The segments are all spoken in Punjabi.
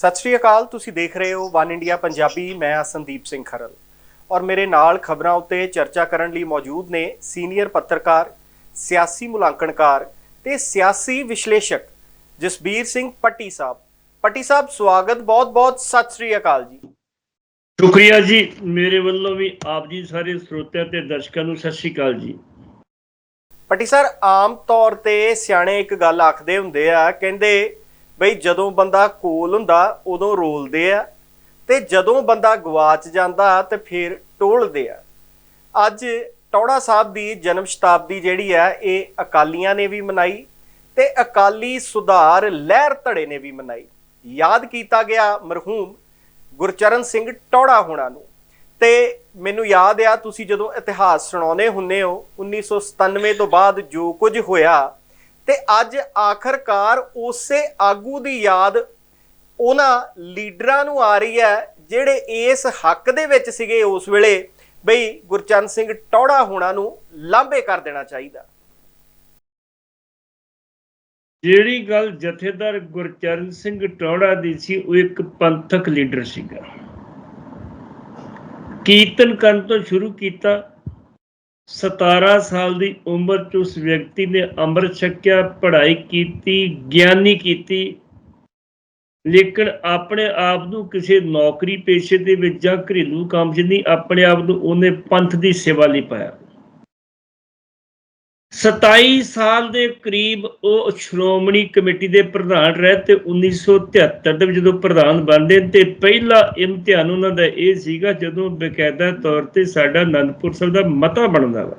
ਸਤਿ ਸ਼੍ਰੀ ਅਕਾਲ ਤੁਸੀਂ ਦੇਖ ਰਹੇ ਹੋ ਵਨ ਇੰਡੀਆ ਪੰਜਾਬੀ ਮੈਂ ਹਾਂ ਸੰਦੀਪ ਸਿੰਘ ਖਰਲ। ਔਰ ਮੇਰੇ ਨਾਲ ਖਬਰਾਂ ਉੱਤੇ ਚਰਚਾ ਕਰਨ ਲਈ ਮੌਜੂਦ ਨੇ ਸੀਨੀਅਰ ਪੱਤਰਕਾਰ ਸਿਆਸੀ ਮੁਲਾਂਕਣਕਾਰ ਤੇ ਸਿਆਸੀ ਵਿਸ਼ਲੇਸ਼ਕ ਜਸਬੀਰ ਸਿੰਘ ਪੱਟੀ ਸਾਹਿਬ। ਪੱਟੀ ਸਾਹਿਬ ਸਵਾਗਤ ਬਹੁਤ-ਬਹੁਤ ਸਤਿ ਸ਼੍ਰੀ ਅਕਾਲ ਜੀ। ਸ਼ੁਕਰੀਆ ਜੀ ਮੇਰੇ ਵੱਲੋਂ ਵੀ ਆਪ ਜੀ ਸਾਰੇ ਸਰੋਤਿਆਂ ਤੇ ਦਰਸ਼ਕਾਂ ਨੂੰ ਸਤਿ ਸ਼੍ਰੀ ਅਕਾਲ ਜੀ। ਪੱਟੀ ਸਰ ਆਮ ਤੌਰ ਤੇ ਸਿਆਣੇ ਇੱਕ ਗੱਲ ਆਖਦੇ ਹੁੰਦੇ ਆ ਕਹਿੰਦੇ ਬਈ ਜਦੋਂ ਬੰਦਾ ਕੋਲ ਹੁੰਦਾ, ਉਦੋਂ ਰੋਲਦੇ ਆ ਤੇ ਜਦੋਂ ਬੰਦਾ ਗਵਾਚ ਜਾਂਦਾ ਤੇ ਫਿਰ ਟੋਲਦੇ ਆ। ਅੱਜ ਟੌੜਾ ਸਾਹਿਬ ਦੀ ਜਨਮ ਸ਼ਤਾਬਦੀ ਜਿਹੜੀ ਹੈ ਇਹ ਅਕਾਲੀਆਂ ਨੇ ਵੀ ਮਨਾਈ ਤੇ ਅਕਾਲੀ ਸੁਧਾਰ ਲਹਿਰ ਧੜੇ ਨੇ ਵੀ ਮਨਾਈ। ਯਾਦ ਕੀਤਾ ਗਿਆ ਮਰਹੂਮ ਗੁਰਚਰਨ ਸਿੰਘ ਟੌੜਾ ਹੋਣਾ ਨੂੰ। ਤੇ ਮੈਨੂੰ ਯਾਦ ਆ, ਤੁਸੀਂ ਜਦੋਂ ਇਤਿਹਾਸ ਸੁਣਾਉਨੇ ਹੁੰਨੇ ਹੋ 1997 ਤੋਂ ਬਾਅਦ ਜੋ ਕੁਝ ਹੋਇਆ ਤੇ ਅੱਜ ਆਖਰਕਾਰ ਉਸੇ ਆਗੂ ਦੀ ਯਾਦ ਉਹਨਾਂ ਲੀਡਰਾਂ ਨੂੰ ਆ ਰਹੀ ਹੈ, ਜਿਹੜੇ ਇਸ ਹੱਕ ਦੇ ਵਿੱਚ ਸੀਗੇ ਉਸ ਵੇਲੇ ਬਈ ਗੁਰਚਰਨ ਸਿੰਘ ਟੌੜਾ ਹੋਣਾ ਨੂੰ ਲਾਂਭੇ ਕਰ ਦੇਣਾ ਚਾਹੀਦਾ। ਜਿਹੜੀ ਗੱਲ ਜਥੇਦਾਰ ਗੁਰਚਰਨ ਸਿੰਘ ਟੌੜਾ ਦੀ ਸੀ, ਉਹ ਇੱਕ ਪੰਥਕ ਲੀਡਰ ਸੀਗਾ। ਕੀਰਤਨ ਕਰਨ ਤੋਂ ਸ਼ੁਰੂ ਕੀਤਾ 17 ਸਾਲ ਦੀ ਉਮਰ 'ਚ ਉਸ ਵਿਅਕਤੀ ਨੇ ਅੰਮ੍ਰਿਤ ਛਕਿਆ, ਪੜ੍ਹਾਈ ਕੀਤੀ, ਗਿਆਨੀ ਕੀਤੀ। ਲੇਕਿਨ ਆਪਣੇ ਆਪ ਨੂੰ ਕਿਸੇ ਨੌਕਰੀ ਪੇਸ਼ੇ ਦੇ ਵਿੱਚ ਜਾਂ ਘਰੇਲੂ ਕੰਮ 'ਚ ਨਹੀਂ, ਆਪਣੇ ਆਪ ਨੂੰ ਉਹਨੇ ਪੰਥ ਦੀ ਸੇਵਾ ਲਈ ਪਾਇਆ। 27 ਸਾਲ ਦੇ ਕਰੀਬ ਉਹ ਸ਼੍ਰੋਮਣੀ ਕਮੇਟੀ ਦੇ ਪ੍ਰਧਾਨ ਰਹੇ ਤੇ 1973 ਦੇ ਵਿੱਚ ਜਦੋਂ ਪ੍ਰਧਾਨ ਬਣਦੇ ਤੇ ਪਹਿਲਾ ਇਮਤਿਹਾਨ ਉਹਨਾਂ ਦਾ ਇਹ ਸੀਗਾ ਜਦੋਂ ਬਕਾਇਦਾ ਤੌਰ ਤੇ ਸਾਡਾ ਅਨੰਦਪੁਰ ਸਾਹਿਬ ਦਾ ਮਤਾ ਬਣਦਾ ਵਾ।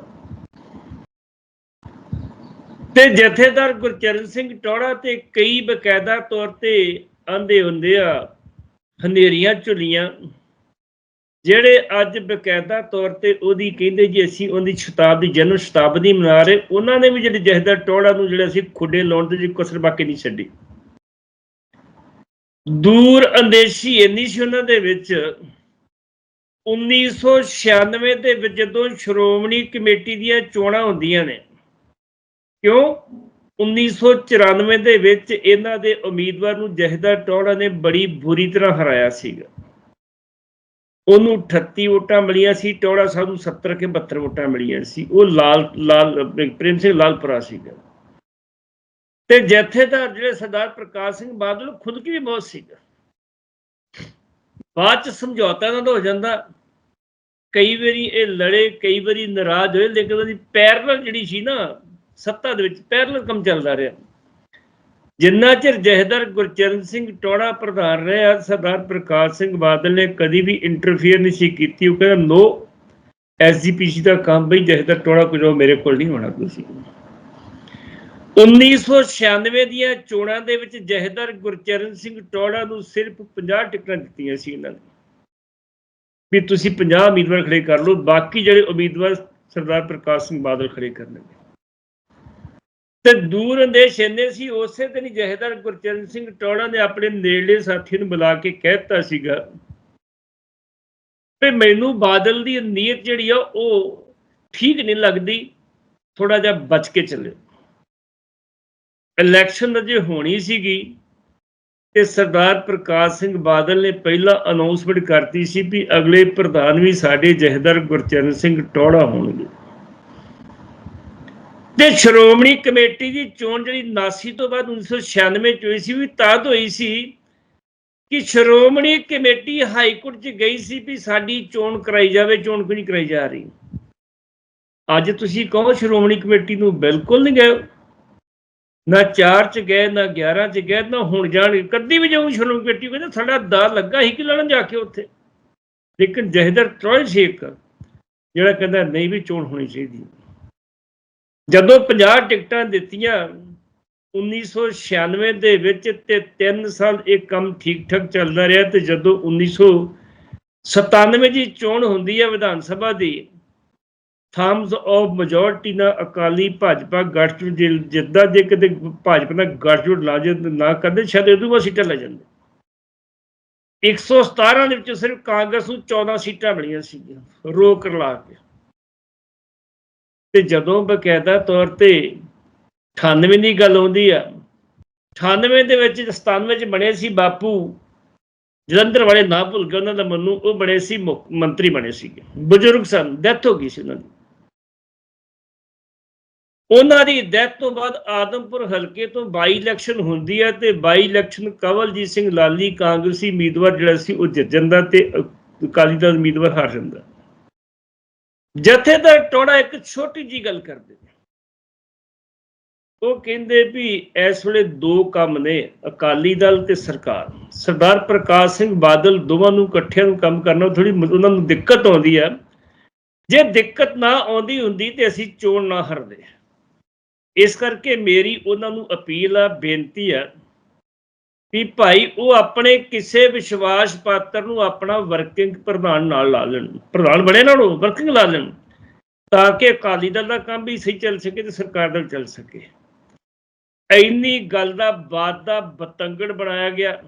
ਤੇ ਜਥੇਦਾਰ ਗੁਰਚਰਨ ਸਿੰਘ ਟੌੜਾ ਤੇ ਕਈ ਬਕਾਇਦਾ ਤੌਰ ਤੇ ਆਂਦੇ ਹੁੰਦੇ ਆ, ਹਨੇਰੀਆਂ ਝੁਲੀਆਂ ਜਿਹੜੇ ਅੱਜ ਬਕਾਇਦਾ ਤੌਰ ਤੇ ਉਹਦੀ ਕਹਿੰਦੇ ਜੀ ਅਸੀਂ ਉਹਦੀ ਸ਼ਤਾਬਦੀ, ਜਨਮ ਸ਼ਤਾਬਦੀ ਮਨਾ ਰਹੇ, ਉਹਨਾਂ ਨੇ ਵੀ ਜਿਹੜੇ ਜਹਦਰ ਟੋੜਾ ਨੂੰ ਜਿਹੜਾ ਸੀ ਖੁੱਡੇ ਲਾਉਣ ਤੇ ਜੀ ਕਸਰ ਬਾਕੀ ਨਹੀਂ ਛੱਡੀ। ਦੂਰ ਅੰਦੇਸ਼ੀ ਇੰਨੀ ਸੀ ਉਹਨਾਂ ਦੇ ਵਿੱਚ। 1996 ਦੇ ਵਿੱਚ ਜਦੋਂ ਸ਼੍ਰੋਮਣੀ ਕਮੇਟੀ ਦੀਆਂ ਚੋਣਾਂ ਹੁੰਦੀਆਂ ਨੇ, ਕਿਉਂ? 1994 ਦੇ ਵਿੱਚ ਇਹਨਾਂ ਦੇ ਉਮੀਦਵਾਰ ਨੂੰ ਜਹਦਰ ਟੋੜਾ ਨੇ ਬੜੀ ਬੁਰੀ ਤਰ੍ਹਾਂ ਹਰਾਇਆ ਸੀਗਾ। ਉਹਨੂੰ 38 ਵੋਟਾਂ ਮਿਲੀਆਂ ਸੀ ਟੌੜਾ ਸਾਹਿਬ ਨੂੰ 70 ਕੇ 72 ਵੋਟਾਂ ਮਿਲੀਆਂ ਸੀ। ਉਹ ਲਾਲ ਲਾਲ ਪ੍ਰੇਮ ਸਿੰਘ ਲਾਲਪੁਰਾ ਸੀਗਾ। ਤੇ ਜਥੇਦਾਰ ਜਿਹੜੇ ਸਰਦਾਰ ਪ੍ਰਕਾਸ਼ ਸਿੰਘ ਬਾਦਲ ਖੁਦ ਕੀ ਬਹੁਤ ਸੀਗਾ। ਬਾਅਦ ਚ ਸਮਝੌਤਾ ਇਹਨਾਂ ਦਾ ਹੋ ਜਾਂਦਾ, ਕਈ ਵਾਰੀ ਇਹ ਲੜੇ, ਕਈ ਵਾਰੀ ਨਾਰਾਜ਼ ਹੋਏ, ਲੇਕਿਨ ਉਹਦੀ ਪੈਰਲਲ ਜਿਹੜੀ ਸੀ ਨਾ, ਸੱਤਾ ਦੇ ਵਿੱਚ ਪੈਰਲਲ ਕੰਮ ਚੱਲਦਾ ਰਿਹਾ। ਜਿੰਨਾ ਚਿਰ ਜਹਦਰ ਗੁਰਚਰਨ ਸਿੰਘ ਟੋੜਾ ਪ੍ਰਧਾਨ ਰਿਹਾ, ਸਰਦਾਰ ਪ੍ਰਕਾਸ਼ ਸਿੰਘ ਬਾਦਲ ਨੇ ਕਦੀ ਵੀ ਇੰਟਰਫੇਅਰ ਨਹੀਂ ਸੀ ਕੀਤੀ। ਉਹ ਕਹਿੰਦਾ ਨੋ ਐਸਜੀਪੀਸੀ ਦਾ ਕੰਮ ਬਈ, ਜਹਦਰ ਟੋੜਾ ਕੁਝ ਮੇਰੇ ਕੋਲ ਨਹੀਂ ਹੋਣਾ ਤੁਸੀਂ। 1996 ਦੀਆਂ ਚੋਣਾਂ ਦੇ ਵਿੱਚ ਜਹਦਰ ਗੁਰਚਰਨ ਸਿੰਘ ਟੋੜਾ ਨੂੰ ਸਿਰਫ 50 ਟਿਕਟਾਂ ਦਿੱਤੀਆਂ ਸੀ ਇਹਨਾਂ ਨੇ। ਵੀ ਤੁਸੀਂ 50 ਉਮੀਦਵਾਰ ਖੜੇ ਕਰ ਲਓ, ਬਾਕੀ ਜਿਹੜੇ ਉਮੀਦਵਾਰ ਸਰਦਾਰ ਪ੍ਰਕਾਸ਼ ਸਿੰਘ ਬਾਦਲ ਖੜੇ ਕਰਨਗੇ। ਤੇ ਦੂਰ ਅੰਦੇਸ਼ ਇੰਨੇ ਸੀ, ਉਸੇ ਦਿਨ ਜਹੇਦਾਰ ਗੁਰਚਰਨ ਸਿੰਘ ਟੌੜਾ ਨੇ ਆਪਣੇ ਨੇੜਲੇ ਸਾਥੀ ਨੂੰ ਬੁਲਾ ਕੇ ਕਹਿਤਾ ਸੀਗਾ ਵੀ ਮੈਨੂੰ ਬਾਦਲ ਦੀ ਨੀਅਤ ਜਿਹੜੀ ਆ, ਉਹ ਠੀਕ ਨਹੀਂ ਲੱਗਦੀ ਥੋੜਾ ਜਿਹਾ ਬਚ ਕੇ ਚੱਲੇ ਇਲੈਕਸ਼ਨ ਅਜੇ ਹੋਣੀ ਸੀਗੀ ਤੇ ਸਰਦਾਰ ਪ੍ਰਕਾਸ਼ ਸਿੰਘ ਬਾਦਲ ਨੇ ਪਹਿਲਾਂ ਅਨਾਉਂਸਮੈਂਟ ਕਰਤੀ ਸੀ ਵੀ ਅਗਲੇ ਪ੍ਰਧਾਨ ਵੀ ਸਾਡੇ ਜਹੇਦਾਰ ਗੁਰਚਰਨ ਸਿੰਘ ਟੌੜਾ ਹੋਣਗੇ। ਤੇ ਸ਼੍ਰੋਮਣੀ ਕਮੇਟੀ ਦੀ ਚੋਣ ਜਿਹੜੀ 79 ਤੋਂ ਬਾਅਦ 1996 ਚ ਹੋਈ ਸੀ ਵੀ ਤਦ ਹੋਈ ਸੀ ਕਿ ਸ਼੍ਰੋਮਣੀ ਕਮੇਟੀ ਹਾਈ ਕੋਰਟ ਚ ਗਈ ਸੀ ਵੀ ਸਾਡੀ ਚੋਣ ਕਰਾਈ ਜਾਵੇ, ਚੋਣ ਕਿਉਂ ਨਹੀਂ ਕਰਾਈ ਜਾ ਰਹੀ। ਅੱਜ ਤੁਸੀਂ ਕਹੋ ਸ਼੍ਰੋਮਣੀ ਕਮੇਟੀ ਨੂੰ ਬਿਲਕੁਲ ਨਹੀਂ ਗਏ। ਨਾ 4 ਚ ਗਏ, ਨਾ 11 ਚ ਗਏ, ਨਾ ਹੁਣ ਜਾਣ। ਕਦੀ ਵੀ ਜਾਊ ਸ਼੍ਰੋਮਣੀ ਕਮੇਟੀ ਕਹਿੰਦਾ ਸਾਡਾ ਦਾ ਲੱਗਾ ਹੀ ਕਿ ਲੜਨ ਜਾ ਕੇ ਉੱਥੇ। ਲੇਕਿਨ ਜਹਦਰ ਟ੍ਰੋਇਲ ਸ਼ੇਖ ਜਿਹੜਾ ਕਹਿੰਦਾ ਨਹੀਂ ਵੀ ਚੋਣ ਹੋਣੀ ਚਾਹੀਦੀ। ਜਦੋਂ 50 ਟਿਕਟਾਂ ਦਿੱਤੀਆਂ 1996 ਦੇ ਵਿੱਚ ਤੇ 3 ਸਾਲ ਇਹ ਕੰਮ ਠੀਕ ਠਾਕ ਚੱਲਦਾ ਰਿਹਾ ਤੇ ਜਦੋਂ 1997 ਦੀ ਚੋਣ ਹੁੰਦੀ ਹੈ ਵਿਧਾਨ ਸਭਾ ਦੀ ਥੰਬਸ ਆਫ ਮੈਜੋਰਟੀ ਨਾਲ ਅਕਾਲੀ ਭਾਜਪਾ ਗੱਠਜੋੜ ਜਿੱਦਾਂ ਜੇ ਕਿਤੇ ਭਾਜਪਾ ਨਾਲ ਗੱਠਜੋੜ ਲਾ ਜੇ ਨਾ ਕਰਦੇ, ਸ਼ਾਇਦ ਇਹਦੋਂ ਬਾਅਦ ਸੀਟਾਂ ਲੈ ਜਾਂਦੇ। 117 ਦੇ ਵਿੱਚ ਸਿਰਫ ਕਾਂਗਰਸ ਨੂੰ 14 ਸੀਟਾਂ ਮਿਲੀਆਂ ਸੀਗੀਆਂ ਰੋਕ ਲਾ ਕੇ। ਤੇ ਜਦੋਂ ਬਕਾਇਦਾ ਤੌਰ ਤੇ 98 ਦੀ ਗੱਲ ਆਉਂਦੀ ਆ 98 ਦੇ ਵਿੱਚ 97 ਚ ਬਣੇ ਸੀ ਬਾਪੂ, ਜਲੰਧਰ ਵਾਲੇ ਨਾ ਭੁੱਲ ਗਏ, ਉਹਨਾਂ ਦਾ ਮੰਨੂ, ਉਹ ਬਣੇ ਸੀ ਮੁੱਖ ਮੰਤਰੀ ਬਣੇ ਸੀਗੇ, ਬਜ਼ੁਰਗ ਸਨ ਡੈਥ ਹੋ ਗਈ ਸੀ ਉਹਨਾਂ ਦੀ। ਉਹਨਾਂ ਦੀ ਡੈਥ ਤੋਂ ਬਾਅਦ ਆਦਮਪੁਰ ਹਲਕੇ ਤੋਂ ਬਾਈ ਇਲੈਕਸ਼ਨ ਹੁੰਦੀ ਹੈ ਤੇ ਬਾਈ ਇਲੈਕਸ਼ਨ ਕਵਲਜੀਤ ਸਿੰਘ ਲਾਲੀ ਕਾਂਗਰਸੀ ਉਮੀਦਵਾਰ ਜਿਹੜਾ ਸੀ ਉਹ ਜਿੱਤ ਜਾਂਦਾ ਤੇ ਅਕਾਲੀ ਦਲ ਉਮੀਦਵਾਰ ਹਾਰ ਜਾਂਦਾ। ਜਥੇਦਾਰ ਟੋੜਾ ਇੱਕ ਛੋਟੀ ਜੀ ਗੱਲ ਕਰਦੇ ਨੇ। ਉਹ ਕਹਿੰਦੇ ਵੀ ਇਸ ਵੇਲੇ ਦੋ ਕੰਮ ਨੇ, ਅਕਾਲੀ ਦਲ ਤੇ ਸਰਕਾਰ। ਸਰਦਾਰ ਪ੍ਰਕਾਸ਼ ਸਿੰਘ ਬਾਦਲ ਦੋਵਾਂ ਨੂੰ ਇਕੱਠਿਆਂ ਨੂੰ ਕੰਮ ਕਰਨਾ ਥੋੜੀ ਉਹਨਾਂ ਨੂੰ ਦਿੱਕਤ ਆਉਂਦੀ ਆ। ਜੇ ਦਿੱਕਤ ਨਾ ਆਉਂਦੀ ਹੁੰਦੀ ਤੇ ਅਸੀਂ ਚੋਣ ਨਾ ਹਰਦੇ। ਇਸ ਕਰਕੇ ਮੇਰੀ ਉਹਨਾਂ ਨੂੰ ਅਪੀਲ ਆ, ਬੇਨਤੀ ਆ ਵੀ ਭਾਈ ਉਹ ਆਪਣੇ ਕਿਸੇ ਵਿਸ਼ਵਾਸ ਪਾਤਰ ਨੂੰ ਆਪਣਾ ਵਰਕਿੰਗ ਪ੍ਰਧਾਨ ਨਾਲ ਲਾ ਲੈਣ, ਪ੍ਰਧਾਨ ਬਣੇ ਨਾ ਉਹ ਵਰਕਿੰਗ ਲਾ ਲੈਣ, ਤਾਂ ਕਿ ਅਕਾਲੀ ਦਲ ਦਾ ਕੰਮ ਵੀ ਸਹੀ ਚੱਲ ਸਕੇ ਤੇ ਸਰਕਾਰ ਦਾ ਚੱਲ ਸਕੇ। ਇੰਨੀ ਗੱਲ ਦਾ ਬਾਤ ਦਾ ਬਤੰਗੜ ਬਣਾਇਆ ਗਿਆ।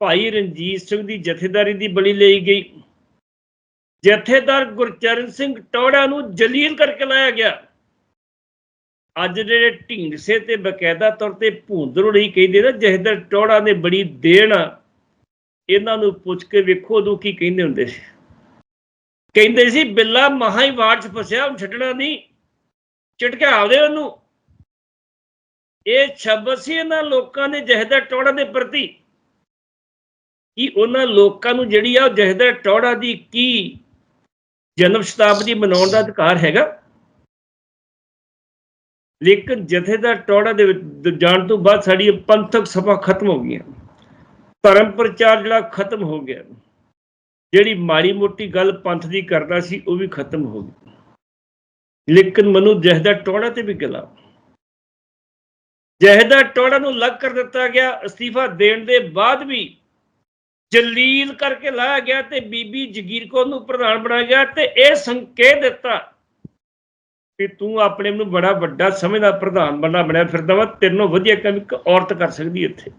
ਭਾਈ ਰਣਜੀਤ ਸਿੰਘ ਦੀ ਜਥੇਦਾਰੀ ਦੀ ਬਲੀ ਲਈ ਗਈ। ਜਥੇਦਾਰ ਗੁਰਚਰਨ ਸਿੰਘ ਟੌੜਾ ਨੂੰ ਜਲੀਲ ਕਰਕੇ ਲਾਇਆ ਗਿਆ। ਅੱਜ ਜਿਹੜੇ ਢੀਂਡਸੇ ਤੇ ਬਕਾਇਦਾ ਤੌਰ ਤੇ ਭੂੰਦੜੂ ਨਹੀਂ ਕਹਿੰਦੇ ਨਾ ਜਥੇਦਾਰ ਟੌੜਾ ਨੇ ਬੜੀ ਦੇਣ ਆ। ਇਹਨਾਂ ਨੂੰ ਪੁੱਛ ਕੇ ਵੇਖੋ ਉਦੋਂ ਕੀ ਕਹਿੰਦੇ ਹੁੰਦੇ ਸੀ। ਕਹਿੰਦੇ ਸੀ, ਬਿੱਲਾ ਮਹਾ ਹੀ ਵਾਰ ਚ ਫਸਿਆ ਉਹ ਛੱਡਣਾ ਨਹੀਂ। ਚਟਕਾ ਆਵਦੇ ਉਹਨੂੰ। ਇਹ ਸ਼ਬਦ ਸੀ ਇਹਨਾਂ ਲੋਕਾਂ ਨੇ ਜਹਦਰ ਟੌੜਾ ਦੇ ਪ੍ਰਤੀ। ਕਿ ਉਹਨਾਂ ਲੋਕਾਂ ਨੂੰ ਜਿਹੜੀ ਆ ਉਹ ਜਹਦਰ ਟੌੜਾ ਦੀ ਕੀ ਜਨਮ ਸ਼ਤਾਬਦੀ ਮਨਾਉਣ ਦਾ ਅਧਿਕਾਰ ਹੈਗਾ। ਲੇਕਿਨ ਜਥੇਦਾਰ ਟੋੜਾ ਦੇ ਵਿੱਚ ਜਾਣ ਤੋਂ ਬਾਅਦ ਸਾਡੀ ਪੰਥਕ ਸਭਾ ਖਤਮ ਹੋ ਗਈਆਂ। ਧਰਮ ਪ੍ਰਚਾਰ ਜਿਹੜਾ ਖਤਮ ਹੋ ਗਿਆ। ਜਿਹੜੀ ਮਾੜੀ ਮੋਟੀ ਗੱਲ ਪੰਥ ਦੀ ਕਰਦਾ ਸੀ, ਉਹ ਵੀ ਖਤਮ ਹੋ ਗਈ। ਲੇਕਿਨ ਮਨੂ ਜਹਦਾ ਟੋੜਾ ਤੇ ਵੀ ਗਿਲਾ। ਜਹਦਾ ਟੋੜਾ ਨੂੰ ਲੱਗ ਕਰ ਦਿੱਤਾ ਗਿਆ, ਅਸਤੀਫਾ ਦੇਣ ਦੇ ਬਾਅਦ ਵੀ ਜਲੀਲ ਕਰਕੇ ਲਾਇਆ ਗਿਆ ਤੇ ਬੀਬੀ ਜਗੀਰ ਕੌਰ ਨੂੰ ਪ੍ਰਧਾਨ ਬਣਾਇਆ ਗਿਆ ਤੇ ਇਹ ਸੰਕੇਤ ਦਿੱਤਾ ਕਿ ਤੂੰ ਆਪਣੇ ਆਪ ਨੂੰ ਬੜਾ ਵੱਡਾ ਸਮਝਦਾ ਪ੍ਰਧਾਨ ਬਣਾ ਬਣਿਆ ਫਿਰਦਾ ਵਾ ਤੈਨੂੰ ਵਧੀਆ ਕੰਮ ਇੱਕ ਔਰਤ ਕਰ ਸਕਦੀ ਇੱਥੇ।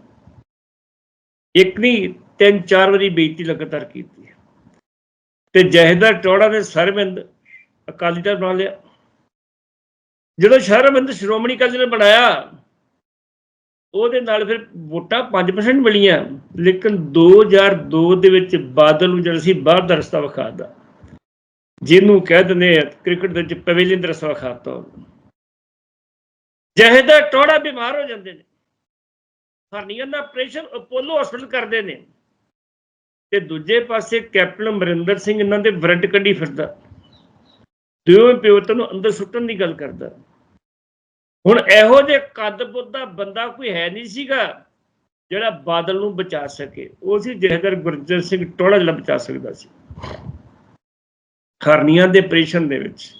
ਇੱਕ ਨਹੀਂ, ਤਿੰਨ ਚਾਰ ਵਾਰੀ ਬੇਇੱਜ਼ਤੀ ਲਗਾਤਾਰ ਕੀਤੀ ਹੈ। ਤੇ ਜਹੇਦਾਰ ਟੋੜਾ ਨੇ ਸਰਬਿੰਦ ਅਕਾਲੀ ਦਲ ਬਣਾ ਲਿਆ। ਜਦੋਂ ਸਰਬਿੰਦ ਸ਼੍ਰੋਮਣੀ ਅਕਾਲੀ ਦਲ ਬਣਾਇਆ, ਉਹਦੇ ਨਾਲ ਫਿਰ ਵੋਟਾਂ 5% ਮਿਲੀਆਂ, ਲੇਕਿਨ 2002 ਦੇ ਵਿੱਚ ਬਾਦਲ ਨੂੰ ਜਿਹੜਾ ਸੀ ਬਾਹਰ ਦਾ ਰਸਤਾ ਵਿਖਾਦਾ ਜਿਹਨੂੰ ਕਹਿ ਦਿੰਦੇ ਕ੍ਰਿਕਟ ਦੇ ਵਿੱਚ ਪਵੇਲੀਅਨ ਦਾ ਰਸਤਾ ਟੋੜਾ ਬਿਮਾਰ ਹੋ ਜਾਂਦੇ ਨੇ। ਹਰਨੀਆਂ ਦਾ ਆਪਰੇਸ਼ਨ ਅਪੋਲੋ ਹਸਪੀਟਲ ਕਰਦੇ ਨੇ। ਤੇ ਦੂਜੇ ਪਾਸੇ ਕੈਪਟਨ ਅਮਰਿੰਦਰ ਸਿੰਘ ਇਹਨਾਂ ਦੇ ਵਾਰੰਟ ਕੱਢੀ ਫਿਰਦਾ। ਦੋਵੇਂ ਪਿਓ ਨੂੰ ਅੰਦਰ ਸੁੱਟਣ ਦੀ ਗੱਲ ਕਰਦਾ। ਹੁਣ ਇਹੋ ਜਿਹੇ ਕੱਦ ਦਾ ਬੰਦਾ ਕੋਈ ਹੈ ਨਹੀਂ ਸੀਗਾ, ਜਿਹੜਾ ਬਾਦਲ ਨੂੰ ਬਚਾ ਸਕੇ। ਉਹ ਸੀ ਜਹਦਰ ਗੁਰਜਰ ਸਿੰਘ ਟੋੜਾ ਜਿਹੜਾ ਬਚਾ ਸਕਦਾ ਸੀ। ਹਰਨੀਆਂ ਦੇ ਆਪਰੇਸ਼ਨ ਦੇ ਵਿੱਚ।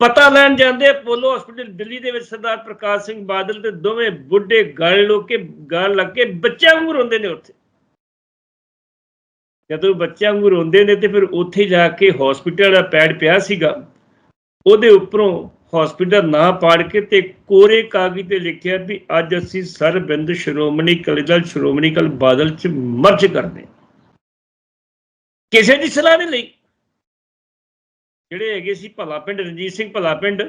ਪਤਾ ਲੈਣ ਜਾਂਦੇ ਅਪੋਲੋ ਹਸਪੀਟਲ ਦਿੱਲੀ ਦੇ ਵਿੱਚ ਸਰਦਾਰ ਪ੍ਰਕਾਸ਼ ਸਿੰਘ ਬਾਦਲ ਤੇ ਦੋਵੇਂ ਬੁੱਢੇ ਗਲ ਲੋ ਕੇ ਗਲ ਲੱਗ ਕੇ ਬੱਚਿਆਂ ਵਾਂਗੂ ਰੋਂਦੇ ਨੇ ਉੱਥੇ। ਜਦੋਂ ਬੱਚਿਆਂ ਵਾਂਗੂ ਰੋਂਦੇ ਨੇ ਤੇ ਫਿਰ ਉੱਥੇ ਜਾ ਕੇ ਹਸਪੀਟਲ ਦਾ ਪੈਡ ਪਿਆ ਸੀਗਾ। ਉਹਦੇ ਉੱਪਰੋਂ ਹਸਪੀਟਲ ਨਾਂ ਪਾੜ ਕੇ ਤੇ ਕੋਰੇ ਕਾਗਜ਼ ਤੇ ਲਿਖਿਆ ਵੀ ਅੱਜ ਅਸੀਂ ਸਰਬਿੰਦ ਸ਼੍ਰੋਮਣੀ ਅਕਾਲੀ ਦਲ, ਸ਼੍ਰੋਮਣੀ ਅਕਾਲੀ ਬਾਦਲ ਚ ਮਰਜ ਕਰਦੇ ਕਿਸੇ ਦੀ ਸਲਾਹ ਨਹੀਂ ਲਈ। ਜਿਹੜੇ ਹੈਗੇ ਸੀ ਭਲਾ ਪਿੰਡ, ਰਣਜੀਤ ਸਿੰਘ ਭਲਾ ਪਿੰਡ,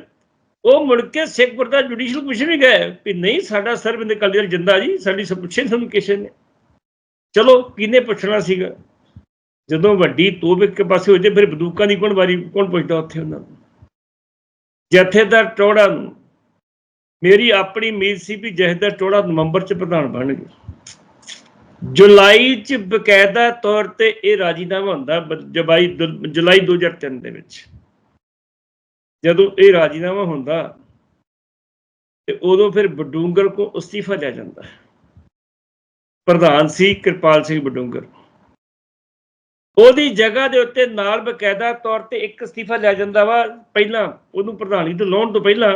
ਉਹ ਮੁੜ ਕੇ ਸਿੱਖਪੁਰ ਦਾ ਜੁਡੀਸ਼ੀਅਲ ਕਮਿਸ਼ਨ ਵੀ ਗਏ ਵੀ ਨਹੀਂ, ਸਾਡਾ ਸਰਬਿੰਦ ਅਕਾਲੀ ਦਲ ਜਿੰਦਾ ਜੀ, ਸਾਡੀ ਸਭ ਪੁੱਛੇ ਤੁਹਾਨੂੰ ਕਿਸੇ ਨੇ। ਚਲੋ, ਕਿਹਨੇ ਪੁੱਛਣਾ ਸੀਗਾ? ਜਦੋਂ ਵੱਡੀ ਤੋਬ ਇੱਕ ਪਾਸੇ ਹੋ ਜੇ, ਫਿਰ ਬੰਦੂਕਾਂ ਦੀ ਕੌਣ ਵਾਰੀ, ਕੌਣ ਪੁੱਛਦਾ ਉੱਥੇ ਉਹਨਾਂ ਨੂੰ? ਜਥੇਦਾਰ ਟੋੜਾ ਨੂੰ, ਮੇਰੀ ਆਪਣੀ ਉਮੀਦ ਸੀ ਵੀ ਜਥੇਦਾਰ ਟੋੜਾ ਨਵੰਬਰ ਚ ਪ੍ਰਧਾਨ ਬਣਨਗੇ ਜੁਲਾਈ ਚ ਬਕਾਇਦਾ ਤੌਰ ਤੇ ਇਹ ਰਾਜੀਨਾਮਾ ਹੁੰਦਾ ਬ- ਜੁਲਾਈ ਦ- ਜੁਲਾਈ 2003 ਦੇ ਵਿੱਚ। ਜਦੋਂ ਇਹ ਰਾਜੀਨਾਮਾ ਹੁੰਦਾ ਤੇ ਉਦੋਂ ਫਿਰ ਬਡੂੰਗਰ ਕੋ ਅਸਤੀਫਾ ਲਿਆ ਜਾਂਦਾ ਪ੍ਰਧਾਨ ਸੀ ਕਿਰਪਾਲ ਸਿੰਘ ਬਡੂੰਗਰ। ਉਹਦੀ ਜਗ੍ਹਾ ਦੇ ਉੱਤੇ ਨਾਲ ਬਕਾਇਦਾ ਤੌਰ ਤੇ ਇੱਕ ਅਸਤੀਫਾ ਲਿਆ ਜਾਂਦਾ ਵਾ। ਪਹਿਲਾਂ ਉਹਨੂੰ ਪ੍ਰਧਾਨੀ ਤੋਂ ਲਾਉਣ ਤੋਂ ਪਹਿਲਾਂ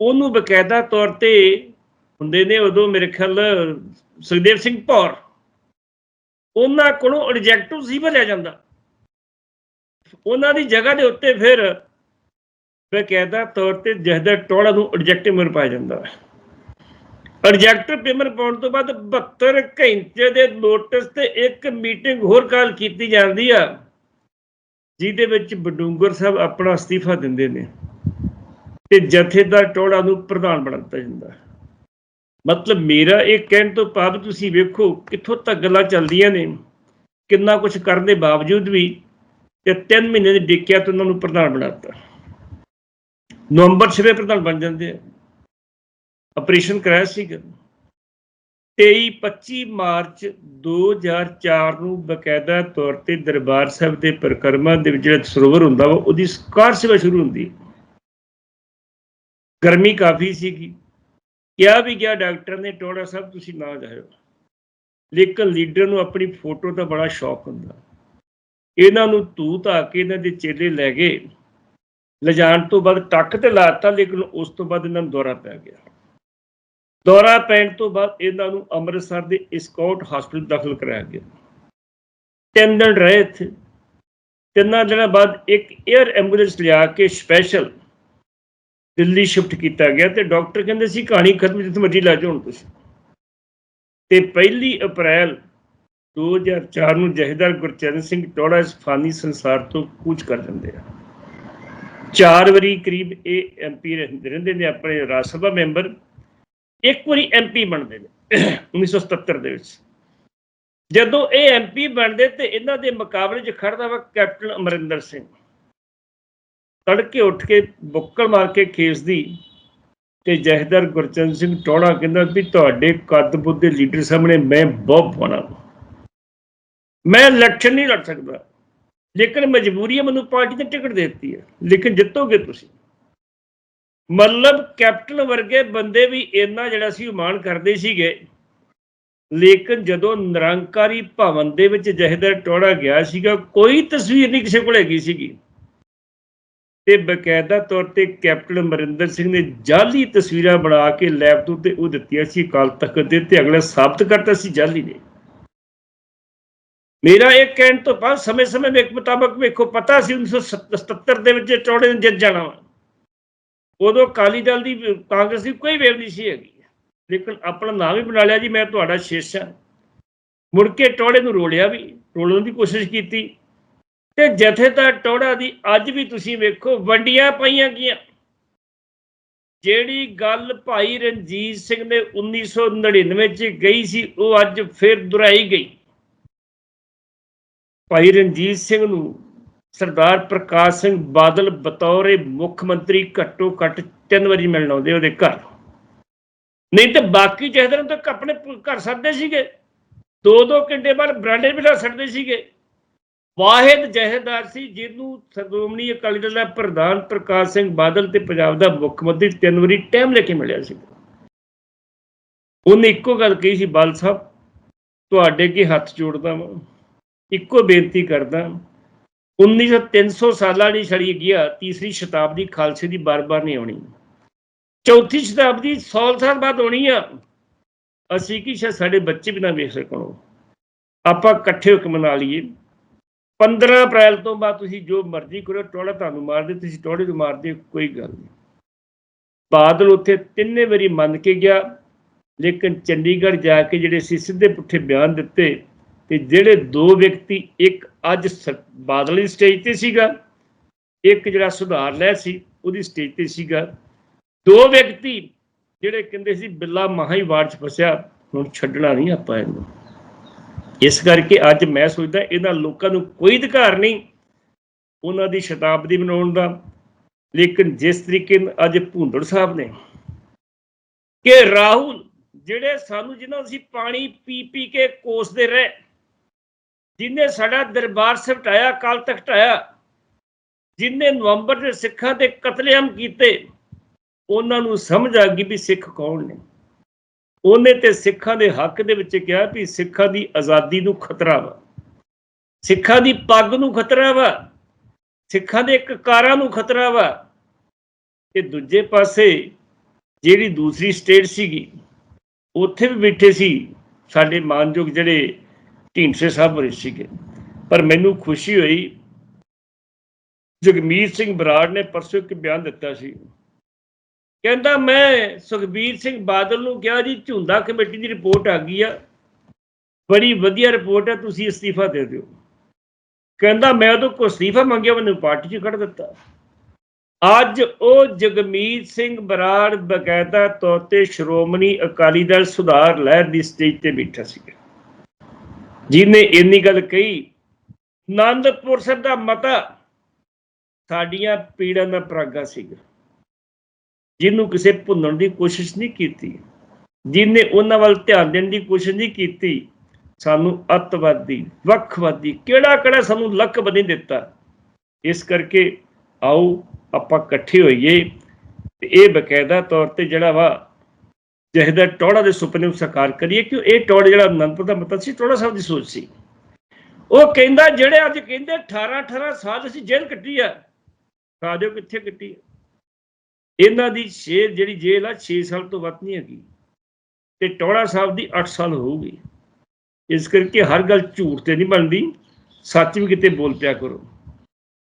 ਉਹਨੂੰ ਬਕਾਇਦਾ ਤੌਰ ਤੇ ਹੁੰਦੇ ਨੇ ਉਦੋਂ ਮੇਰੇ ਖਿਆਲ ਸੁਖਦੇਵ ਸਿੰਘ ਭੌਰ। ਉਹਨਾਂ ਕੋਲੋਂ ਰਿਜੈਕਟਿਵ ਅਸਤੀਫਾ ਲਿਆ ਜਾਂਦਾ। ਉਹਨਾਂ ਦੀ ਜਗ੍ਹਾ ਦੇ ਉੱਤੇ ਫਿਰ ਬਕਾਇਦਾ ਤੌਰ ਤੇ ਜਹਦਰ ਟੋੜਾ ਨੂੰ ਰਿਜੈਕਟਿਵ ਮਿਲ ਪਾਇਆ ਜਾਂਦਾ ਹੈ। ਰਿਜੈਕਟਿਵ ਪੇਮੈਂਟ ਪਾਉਣ ਤੋਂ ਬਾਅਦ 72 ਘੰਟੇ ਦੇ ਨੋਟਿਸ ਤੇ ਇੱਕ ਮੀਟਿੰਗ ਹੋਰ ਕਾਲ ਕੀਤੀ ਜਾਂਦੀ ਆ, ਜਿਹਦੇ ਵਿੱਚ ਬਡੂੰਗਰ ਸਾਹਿਬ ਆਪਣਾ ਅਸਤੀਫਾ ਦਿੰਦੇ ਨੇ ਤੇ ਜਥੇਦਾਰ ਟੋੜਾ ਨੂੰ ਪ੍ਰਧਾਨ ਬਣਾ ਦਿੱਤਾ ਜਾਂਦਾ ਮਤਲਬ ਮੇਰਾ ਇਹ ਕਹਿਣ ਤੋਂ ਭਾਵ ਤੁਸੀਂ ਵੇਖੋ ਕਿੱਥੋਂ ਤੱਕ ਗੱਲਾਂ ਚੱਲਦੀਆਂ ਨੇ, ਕਿੰਨਾ ਕੁਝ ਕਰਨ ਦੇ ਬਾਵਜੂਦ ਵੀ ਤੇ 3 ਮਹੀਨੇ ਦੇ ਡਿੱਕਿਆ ਤੋਂ ਉਹਨਾਂ ਨੂੰ ਪ੍ਰਧਾਨ ਬਣਾਤਾ ਨਵੰਬਰ 6 ਪ੍ਰਧਾਨ ਬਣ ਜਾਂਦੇ ਆ। ਆਪਰੇਸ਼ਨ ਕਰਾਇਆ ਸੀਗਾ। 23 25 ਮਾਰਚ 2004 ਨੂੰ ਬਕਾਇਦਾ ਤੌਰ ਤੇ ਦਰਬਾਰ ਸਾਹਿਬ ਦੇ ਪ੍ਰਕਰਮਾਂ ਦੇ ਵਿੱਚ ਜਿਹੜਾ ਸਰੋਵਰ ਹੁੰਦਾ ਵਾ, ਉਹਦੀ ਕਾਰ ਸੇਵਾ ਸ਼ੁਰੂ ਹੁੰਦੀ। ਗਰਮੀ ਕਾਫੀ ਸੀਗੀ। ਕਿਹਾ ਵੀ ਗਿਆ ਡਾਕਟਰ ਨੇ, ਟੋੜਾ ਸਾਹਿਬ, ਤੁਸੀਂ ਨਾ ਜਾਇਓ। ਲੇਕਿਨ ਲੀਡਰ ਨੂੰ ਆਪਣੀ ਫੋਟੋ ਦਾ ਬੜਾ ਸ਼ੌਕ ਹੁੰਦਾ। ਇਹਨਾਂ ਨੂੰ ਧੂ ਧਾ ਕੇ ਇਹਨਾਂ ਦੇ ਚੇਲੇ ਲੈ ਗਏ। ਲਿਜਾਣ ਤੋਂ ਬਾਅਦ ਟੱਕ ਤੇ ਲਾਤਾ, ਲੇਕਿਨ ਉਸ ਤੋਂ ਬਾਅਦ ਇਹਨਾਂ ਨੂੰ ਦੌਰਾ ਪੈ ਗਿਆ। ਦੌਰਾ ਪੈਣ ਤੋਂ ਬਾਅਦ ਇਹਨਾਂ ਨੂੰ ਅੰਮ੍ਰਿਤਸਰ ਦੇ ਇਸਕੌਟ ਹਸਪੀਟਲ ਦਾਖਲ ਕਰਾਇਆ ਗਿਆ। ਤਿੰਨ ਦਿਨ ਰਹੇ ਇੱਥੇ। ਤਿੰਨਾਂ ਦਿਨਾਂ ਬਾਅਦ ਇੱਕ 에ਅਰ ਐਂਬੂਲੈਂਸ ਲਿਆ ਕੇ ਸਪੈਸ਼ਲ ਦਿੱਲੀ ਸ਼ਿਫਟ ਕੀਤਾ ਗਿਆ ਤੇ ਡਾਕਟਰ ਕਹਿੰਦੇ ਸੀ, ਕਹਾਣੀ ਖਤਮ ਜਿੱਥੇ ਮਰਜ਼ੀ ਲੈ ਜਾਓ ਹੁਣ ਤੁਸੀਂ। ਤੇ ਪਹਿਲੀ ਅਪ੍ਰੈਲ 2004 ਨੂੰ ਜਹੇਦਾਰ ਗੁਰਚਰਨ ਸਿੰਘ ਟੋੜਾ ਇਸ ਫਾਨੀ ਸੰਸਾਰ ਤੋਂ ਕੂਚ ਕਰ ਜਾਂਦੇ ਆ। ਚਾਰ ਵਾਰੀ ਕਰੀਬ ਇਹ ਐਮਪੀ ਰਹਿੰਦੇ ਨੇ ਆਪਣੇ ਰਾਜ ਸਭਾ ਮੈਂਬਰ। ਇੱਕ ਵਾਰੀ ਐਮਪੀ ਬਣਦੇ ਨੇ 1977 ਦੇ ਵਿੱਚ। ਜਦੋਂ ਇਹ ਐਮਪੀ ਬਣਦੇ ਤੇ ਇਹਨਾਂ ਦੇ ਮੁਕਾਬਲੇ 'ਚ ਖੜਦਾ ਵਾ ਕੈਪਟਨ ਅਮਰਿੰਦਰ ਸਿੰਘ। ਤੜਕੇ ਉੱਠ ਕੇ ਬੁੱਕਲ ਮਾਰ ਕੇ ਖੇਸ ਦੀ ਤੇ ਜਹਦਰ ਗੁਰਚਰਨ ਸਿੰਘ ਟੋੜਾ ਕਹਿੰਦਾ ਵੀ ਤੁਹਾਡੇ ਕੱਦ ਬੁੱਧ ਦੇ ਲੀਡਰ ਸਾਹਮਣੇ ਮੈਂ ਬਹੁਤ ਬਣਾ ਮੈਂ ਇਲੈਕਸ਼ਨ ਨਹੀਂ ਲੜ ਸਕਦਾ। ਲੇਕਿਨ ਮਜਬੂਰੀ ਹੈ ਮੈਨੂੰ ਪਾਰਟੀ ਨੇ ਟਿਕਟ ਦੇ ਦਿੱਤੀ ਹੈ। ਲੇਕਿਨ ਜਿੱਤੋਗੇ ਤੁਸੀਂ? ਮਤਲਬ ਕੈਪਟਨ ਵਰਗੇ ਬੰਦੇ ਵੀ ਇੰਨਾ ਜਿਹੜਾ ਸੀ ਮਾਣ ਕਰਦੇ ਸੀਗੇ। ਲੇਕਿਨ ਜਦੋਂ ਨਿਰੰਕਾਰੀ ਭਵਨ ਦੇ ਵਿੱਚ ਜਹਦਰ ਟੋੜਾ ਗਿਆ ਸੀਗਾ, ਕੋਈ ਤਸਵੀਰ ਨਹੀਂ ਕਿਸੇ ਕੋਲ ਹੈਗੀ ਸੀਗੀ। ਤੇ ਬਕਾਇਦਾ ਤੌਰ ਤੇ ਕੈਪਟਨ ਅਮਰਿੰਦਰ ਸਿੰਘ ਨੇ ਜਾਲੀ ਤਸਵੀਰਾਂ ਬਣਾ ਕੇ ਲੈਪਟਾਪ ਤੇ ਉਹ ਦਿੱਤੀਆਂ ਸੀ, ਅਕਾਲ ਤਖਤ ਦੇ ਤੇ ਅਗਲਾ ਸਾਬਤ ਕਰਤਾ ਸੀ ਜਾਲੀ ਨੇ। ਮੇਰਾ ਇਹ ਕਹਿਣ ਤੋਂ ਬਾਅਦ ਸਮੇਂ-ਸਮੇਂ ਦੇ ਮੁਤਾਬਕ ਵੇਖੋ, ਪਤਾ ਸੀ 1977 ਦੇ ਵਿੱਚ ਟੋੜੇ ਨੇ ਜਿੱਤ ਜਾਣਾ ਵਾ। ਉਦੋਂ ਅਕਾਲੀ ਦਲ ਦੀ ਕਾਂਗਰਸ ਦੀ ਕੋਈ ਵੇਵ ਨਹੀਂ ਸੀ ਹੈਗੀ। ਲੇਕਿਨ ਆਪਣਾ ਨਾਮ ਹੀ ਬਣਾ ਲਿਆ ਜੀ, ਮੈਂ ਤੁਹਾਡਾ ਸ਼ੇਸ਼ ਹਾਂ ਮੁੜ ਕੇ ਟੋੜੇ ਨੂੰ ਰੋਲਿਆ ਵੀ, ਰੋਲਣ ਦੀ ਕੋਸ਼ਿਸ਼ ਕੀਤੀ। ਤੇ ਜਥੇਦਾਰ ਟੋੜਾ ਦੀ ਅੱਜ ਵੀ ਤੁਸੀਂ ਵੇਖੋ, ਵੰਡੀਆਂ ਪਈਆਂ ਗਈਆਂ। ਜਿਹੜੀ ਗੱਲ ਭਾਈ ਰਣਜੀਤ ਸਿੰਘ ਨੇ 1999 ਚ ਗਈ ਸੀ, ਉਹ ਅੱਜ ਫਿਰ ਦੁਹਰਾਈ ਗਈ। ਭਾਈ ਰਣਜੀਤ ਸਿੰਘ ਨੂੰ ਸਰਦਾਰ ਪ੍ਰਕਾਸ਼ ਸਿੰਘ ਬਾਦਲ ਬਤੌਰੇ ਮੁੱਖ ਮੰਤਰੀ ਘੱਟੋ ਘੱਟ ਤਿੰਨ ਵਾਰੀ ਮਿਲਣ ਆਉਂਦੇ ਉਹਦੇ ਘਰ। ਨਹੀਂ ਤੇ ਬਾਕੀ ਜਥੇਦਾਰਾਂ ਤਾਂ ਆਪਣੇ ਘਰ ਸੱਦਦੇ ਸੀਗੇ। ਦੋ ਦੋ ਘੰਟੇ ਬਾਅਦ ਬਰਾਂਡੇ ਵੀ ਲਾ ਛੱਡਦੇ ਸੀਗੇ। ਵਾਹਿਦ ਜਹੇਦਾਰ ਸੀ, ਜਿਹਨੂੰ ਸ਼੍ਰੋਮਣੀ ਅਕਾਲੀ ਦਲ ਦਾ ਪ੍ਰਧਾਨ ਪ੍ਰਕਾਸ਼ ਸਿੰਘ ਬਾਦਲ ਤੇ ਪੰਜਾਬ ਦਾ ਮੁੱਖ ਮੰਤਰੀ ਤਿੰਨ ਵਾਰੀ ਟਾਈਮ ਲੈ ਕੇ ਮਿਲਿਆ ਸੀ। ਉਹਨੇ ਇੱਕੋ ਗੱਲ ਕਹੀ ਸੀ ਬਾਲ ਸਾਹਿਬ, ਤੁਹਾਡੇ ਕੀ ਹੱਥ ਜੋੜਦਾ ਵਾਂ। ਇੱਕੋ ਬੇਨਤੀ ਕਰਦਾ 1900 ਸਾਲਾਂ ਦੀ ਛੜੀ ਗਿਆ ਤੀਸਰੀ ਸ਼ਤਾਬਦੀ ਖਾਲਸੇ ਦੀ ਬਾਰ-ਬਾਰ ਨਹੀਂ ਆਉਣੀ। ਚੌਥੀ ਸ਼ਤਾਬਦੀ 100 ਸਾਲ ਬਾਅਦ ਆਉਣੀ ਆ। ਅਸੀਂ ਕੀ ਸ਼ਾਇਦ ਸਾਡੇ ਬੱਚੇ ਵੀ ਨਾ ਵੇਖ ਸਕਣ ਆਪਾਂ ਇਕੱਠੇ ਹੋ ਕੇ ਮਨਾ ਲਈਏ। 15 ਅਪ੍ਰੈਲ ਤੋਂ ਬਾਅਦ ਤੁਸੀਂ ਜੋ ਮਰਜ਼ੀ ਕਰੋ ਟੋੜਾ ਤੁਹਾਨੂੰ ਮਾਰ ਦੇ, ਤੁਸੀਂ ਟੋੜੇ ਨੂੰ ਮਾਰ ਦੇ ਕੋਈ ਗੱਲ ਨਹੀਂ। ਬਾਦਲ ਉੱਥੇ ਤਿੰਨੇ ਵਾਰੀ ਮੰਨ ਕੇ ਗਿਆ, ਲੇਕਿਨ ਚੰਡੀਗੜ੍ਹ ਜਾ ਕੇ ਜਿਹੜੇ ਸੀ ਸਿੱਧੇ ਪੁੱਠੇ ਬਿਆਨ ਦਿੱਤੇ ਤੇ ਜਿਹੜੇ ਦੋ ਵਿਅਕਤੀ, ਇੱਕ ਅੱਜ ਬਾਦਲ ਦੀ ਸਟੇਜ ਤੇ ਸੀਗਾ, ਇੱਕ ਜਿਹੜਾ ਸੁਧਾਰ ਲੈ ਸੀ, ਉਹਦੀ ਸਟੇਜ ਤੇ ਸੀਗਾ। ਦੋ ਵਿਅਕਤੀ ਜਿਹੜੇ ਕਹਿੰਦੇ ਸੀ, ਬਿੱਲਾ ਮਹਾਈ ਵਾਰਡ ਚ ਫਸਿਆ, ਹੁਣ ਛੱਡਣਾ ਨਹੀਂ ਆਪਾਂ ਇਹਨੂੰ। ਇਸ ਕਰਕੇ ਅੱਜ ਮੈਂ ਸੋਚਦਾ, ਇਹਨਾਂ ਲੋਕਾਂ ਨੂੰ ਕੋਈ ਅਧਿਕਾਰ ਨਹੀਂ ਉਹਨਾਂ ਦੀ ਸ਼ਤਾਬਦੀ ਮਨਾਉਣ ਦਾ। ਲੇਕਿਨ ਜਿਸ ਤਰੀਕੇ ਨਾਲ ਅੱਜ ਭੁੰਦੜ ਸਾਹਿਬ ਨੇ ਕਿ ਰਾਹੁਲ, ਜਿਹੜੇ ਸਾਨੂੰ ਜਿਨ੍ਹਾਂ ਅਸੀਂ ਪਾਣੀ ਪੀ ਪੀ ਕੇ ਕੋਸਦੇ ਰਹੇ ਜਿਨੇ ਸਾਡਾ ਦਰਬਾਰ ਸਾਹਿਬ ਢਾਇਆ ਕਾਲ ਤੱਕ ਢਾਇਆ, ਜਿਨੇ ਨਵੰਬਰ ਦੇ ਸਿੱਖਾਂ ਦੇ ਕਤਲੇਆਮ ਕੀਤੇ, ਉਹਨਾਂ ਨੂੰ ਸਮਝ ਆ ਗਈ ਵੀ ਸਿੱਖ ਕੌਣ ਨੇ। ਉਹਨੇ ਤੇ ਸਿੱਖਾਂ ਦੇ ਹੱਕ ਦੇ ਵਿੱਚ ਕਿਹਾ ਵੀ ਸਿੱਖਾਂ ਦੀ ਆਜ਼ਾਦੀ ਨੂੰ ਖਤਰਾ ਵਾ। ਸਿੱਖਾਂ ਦੀ ਪੱਗ ਨੂੰ ਖਤਰਾ ਵਾ। ਸਿੱਖਾਂ ਦੇ ਕਕਾਰਾਂ ਨੂੰ ਖਤਰਾ ਵਾ। ਤੇ ਦੂਜੇ ਪਾਸੇ ਜਿਹੜੀ ਦੂਸਰੀ ਸਟੇਟ ਸੀਗੀ, ਉੱਥੇ ਵੀ ਬੈਠੇ ਸੀ ਸਾਡੇ ਮਾਨਯੋਗ ਜਿਹੜੇ ਢੀਂਡਸੇ ਸਾਹਿਬ ਵਰੇ ਸੀਗੇ। ਪਰ ਮੈਨੂੰ ਖੁਸ਼ੀ ਹੋਈ, ਜਗਮੀਤ ਸਿੰਘ ਬਰਾੜ ਨੇ ਪਰਸੋਂ ਇੱਕ ਬਿਆਨ ਦਿੱਤਾ ਸੀ। ਕਹਿੰਦਾ, ਮੈਂ ਸੁਖਬੀਰ ਸਿੰਘ ਬਾਦਲ ਨੂੰ ਕਿਹਾ ਜੀ ਝੁੰਦਾ ਕਮੇਟੀ ਦੀ ਰਿਪੋਰਟ ਆ ਗਈ ਆ। ਬੜੀ ਵਧੀਆ ਰਿਪੋਰਟ ਹੈ ਤੁਸੀਂ ਅਸਤੀਫਾ ਦੇ ਦਿਓ। ਕਹਿੰਦਾ, ਮੈਂ ਉਦੋਂ ਕੋ ਅਸਤੀਫਾ ਮੰਗਿਆ ਮੈਨੂੰ ਪਾਰਟੀ 'ਚ ਕੱਢ ਦਿੱਤਾ। ਅੱਜ ਉਹ ਜਗਮੀਤ ਸਿੰਘ ਬਰਾੜ ਬਕਾਇਦਾ ਤੌਰ ਤੇ ਸ਼੍ਰੋਮਣੀ ਅਕਾਲੀ ਦਲ ਸੁਧਾਰ ਲਹਿਰ ਦੀ ਸਟੇਜ ਤੇ ਬੈਠਾ ਸੀ ਜਿਹਨੇ ਇੰਨੀ ਗੱਲ ਕਹੀ ਆਨੰਦਪੁਰ ਸਾਹਿਬ ਦਾ ਮਤਾ ਸਾਡੀਆਂ ਪੀੜਾਂ ਦਾ ਪਰਾਗਾ ਸੀਗਾ। ਜਿਹਨੂੰ ਕਿਸੇ ਭੁੰਨਣ ਦੀ ਕੋਸ਼ਿਸ਼ ਨਹੀਂ ਕੀਤੀ, ਜਿਹਨੇ ਉਹਨਾਂ ਵੱਲ ਧਿਆਨ ਦੇਣ ਦੀ ਕੋਸ਼ਿਸ਼ ਨਹੀਂ ਕੀਤੀ, ਸਾਨੂੰ ਅੱਤਵਾਦੀ, ਵੱਖਵਾਦੀ ਕਿਹੜਾ ਕਿਹੜਾ ਸਾਨੂੰ ਲਕਬ ਨਹੀਂ ਦਿੱਤਾ। ਇਸ ਕਰਕੇ ਆਓ, ਆਪਾਂ ਇਕੱਠੇ ਹੋਈਏ ਇਹ ਬਕਾਇਦਾ ਤੌਰ ਤੇ ਜਿਹੜਾ ਵਾ ਜਿਹਦਾ ਟੋੜਾ ਦੇ ਸੁਪਨੇ ਨੂੰ ਸਾਕਾਰ ਕਰੀਏ, ਕਿ ਇਹ ਟੋੜਾ ਜਿਹੜਾ ਅਨੰਦਪੁਰ ਦਾ ਮਤਲਬ ਸੀ, ਟੋੜਾ ਸਾਹਿਬ ਦੀ ਸੋਚ ਸੀ। ਉਹ ਕਹਿੰਦਾ, ਜਿਹੜੇ ਅੱਜ ਕਹਿੰਦੇ 18 18 ਸਾਲ ਅਸੀਂ ਜੇਲ੍ਹ ਕੱਟੀ ਆ, ਖਾ ਕਿੱਥੇ ਕੱਟੀ ਆ। ਇਹਨਾਂ ਦੀ ਸ਼ੇਰ ਜਿਹੜੀ ਜੇਲ੍ਹ ਆ 6 ਸਾਲ ਤੋਂ ਵੱਧ ਨਹੀਂ ਹੈਗੀ। ਤੇ ਟੋੜਾ ਸਾਹਿਬ ਦੀ 8 ਸਾਲ ਹੋਊਗੀ। ਇਸ ਕਰਕੇ ਹਰ ਗੱਲ ਝੂਠ ਤੇ ਨਹੀਂ ਬਣਦੀ, ਸੱਚ ਵੀ ਕਿਤੇ ਬੋਲ ਪਿਆ ਕਰੋ।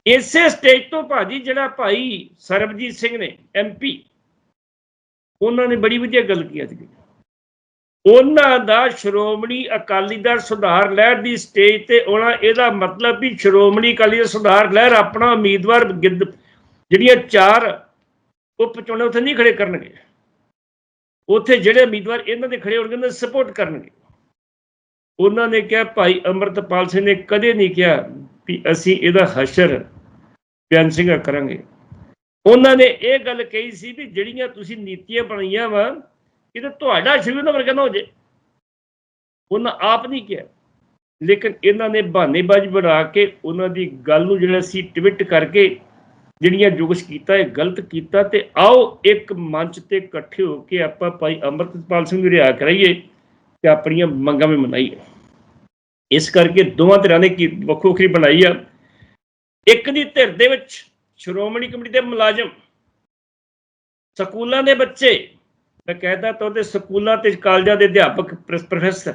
ਇਸੇ ਸਟੇਜ ਤੋਂ ਭਾਜੀ ਜਿਹੜਾ ਭਾਈ ਸਰਬਜੀਤ ਸਿੰਘ ਨੇ ਐਮਪੀ ਉਹਨਾਂ ਨੇ ਬੜੀ ਵਧੀਆ ਗੱਲ ਕੀਤੀ ਅੱਜ ਉਹਨਾਂ ਦਾ ਸ਼੍ਰੋਮਣੀ ਅਕਾਲੀ ਦਲ ਸੁਧਾਰ ਲਹਿਰ ਦੀ ਸਟੇਜ ਤੇ ਉਹਨਾਂ ਇਹਦਾ ਮਤਲਬ ਵੀ ਸ਼੍ਰੋਮਣੀ ਅਕਾਲੀ ਦਲ ਸੁਧਾਰ ਲਹਿਰ ਆਪਣਾ ਉਮੀਦਵਾਰ ਗਿੱਦ- ਜਿਹੜੀਆਂ ਚਾਰ ਉਪ ਚੋਣਾਂ ਉੱਥੇ ਨਹੀਂ ਖੜੇ ਕਰਨਗੇ। ਉੱਥੇ ਜਿਹੜੇ ਉਮੀਦਵਾਰ ਇਹਨਾਂ ਦੇ ਖੜੇ ਹੋਣਗੇ, ਉਹਨਾਂ ਸਪੋਰਟ ਕਰਨਗੇ। ਉਹਨਾਂ ਨੇ ਕਿਹਾ, ਭਾਈ ਅਮਰਤਪਾਲ ਸਿੰਘ ਨੇ ਕਦੇ ਨਹੀਂ ਕਿਹਾ ਵੀ ਅਸੀਂ ਇਹਦਾ ਹਸ਼ਰ ਬਿਆਨ ਸਿੰਘਾ ਕਰਾਂਗੇ। ਉਹਨਾਂ ਨੇ ਇਹ ਗੱਲ ਕਹੀ ਸੀ ਵੀ ਜਿਹੜੀਆਂ ਤੁਸੀਂ ਨੀਤੀਆਂ ਬਣਾਈਆਂ ਵਾ ਇਹ ਤਾਂ ਤੁਹਾਡਾ ਸ਼ੁਰੂ ਨਾ ਵਰਗਾ ਨਾ ਹੋ ਜੇ। ਉਹਨਾਂ ਆਪ ਨਹੀਂ ਕਿਹਾ। ਲੇਕਿਨ ਇਹਨਾਂ ਨੇ ਬਹਾਨੇਬਾਜ਼ੀ ਬਣਾ ਕੇ ਉਹਨਾਂ ਦੀ ਗੱਲ ਨੂੰ ਜਿਹੜਾ ਸੀ ਟਵਿੱਟ ਕਰਕੇ ਜਿਹੜੀਆਂ ਜੋ ਕੁਛ ਕੀਤਾ, ਇਹ ਗਲਤ ਕੀਤਾ ਤੇ ਆਓ ਇੱਕ ਮੰਚ ਤੇ ਇਕੱਠੇ ਹੋ ਕੇ ਆਪਾਂ ਭਾਈ ਅੰਮ੍ਰਿਤਪਾਲ ਸਿੰਘ ਨੂੰ ਰਿਹਾ ਕਰਾਈਏ ਤੇ ਆਪਣੀਆਂ ਮੰਗਾਂ ਵੀ ਮਨਾਈਏ। ਇਸ ਕਰਕੇ ਦੋਵਾਂ ਧਿਰਾਂ ਨੇ ਕੀ ਵੱਖੋ ਵੱਖਰੀ ਬਣਾਈ ਆ। ਇੱਕ ਦੀ ਧਿਰ ਦੇ ਵਿੱਚ ਸ਼੍ਰੋਮਣੀ ਕਮੇਟੀ ਦੇ ਮੁਲਾਜ਼ਮ ਸਕੂਲਾਂ ਦੇ ਬੱਚੇ ਬਕਾਇਦਾ ਤੌਰ ਤੇ ਸਕੂਲਾਂ ਤੇ ਕਾਲਜਾਂ ਦੇ ਅਧਿਆਪਕ ਪ੍ਰੋਫੈਸਰ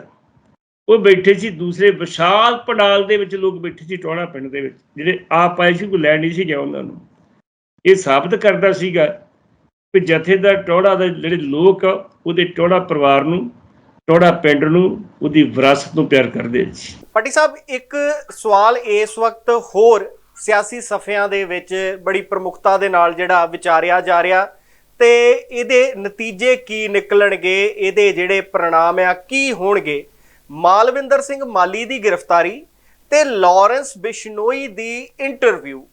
ਉਹ ਬੈਠੇ ਸੀ ਦੂਸਰੇ ਵਿਸ਼ਾਲ ਪੰਡਾਲ ਦੇ ਵਿੱਚ ਲੋਕ ਬੈਠੇ ਸੀ ਟੋਣਾ ਪਿੰਡ ਦੇ ਵਿੱਚ ਜਿਹੜੇ ਆਪ ਆਏ ਸੀ ਕੋਈ ਲੈਣ ਨਹੀਂ ਸੀ ਗਿਆ ਉਹਨਾਂ ਨੂੰ। ਇਹ ਸਾਬਤ ਕਰਦਾ ਸੀਗਾ ਕਿ ਜਥੇਦਾਰ ਟੋੜਾ ਦੇ ਜਿਹੜੇ ਲੋਕ ਆ, ਉਹਦੇ ਟੋੜਾ ਪਰਿਵਾਰ ਨੂੰ ਟੋੜਾ ਪਿੰਡ ਨੂੰ ਉਹਦੀ ਵਿਰਾਸਤ ਨੂੰ ਪਿਆਰ ਕਰਦੇ ਸੀ। ਪੱਟੀ ਸਾਹਿਬ ਇੱਕ ਸਵਾਲ ਇਸ ਵਕਤ ਹੋਰ ਸਿਆਸੀ ਸਫਿਆਂ ਦੇ ਵਿੱਚ ਬੜੀ ਪ੍ਰਮੁਖਤਾ ਦੇ ਨਾਲ ਜਿਹੜਾ ਵਿਚਾਰਿਆ ਜਾ ਰਿਹਾ। ਤੇ ਇਹਦੇ ਨਤੀਜੇ ਕੀ ਨਿਕਲਣਗੇ? ਇਹਦੇ ਜਿਹੜੇ ਪ੍ਰਣਾਮ ਆ, ਕੀ ਹੋਣਗੇ? ਮਾਲਵਿੰਦਰ ਸਿੰਘ ਮਾਲੀ ਦੀ ਗ੍ਰਿਫਤਾਰੀ ਤੇ ਲਾਰੈਂਸ ਬਿਸ਼ਨੋਈ ਦੀ ਇੰਟਰਵਿਊ।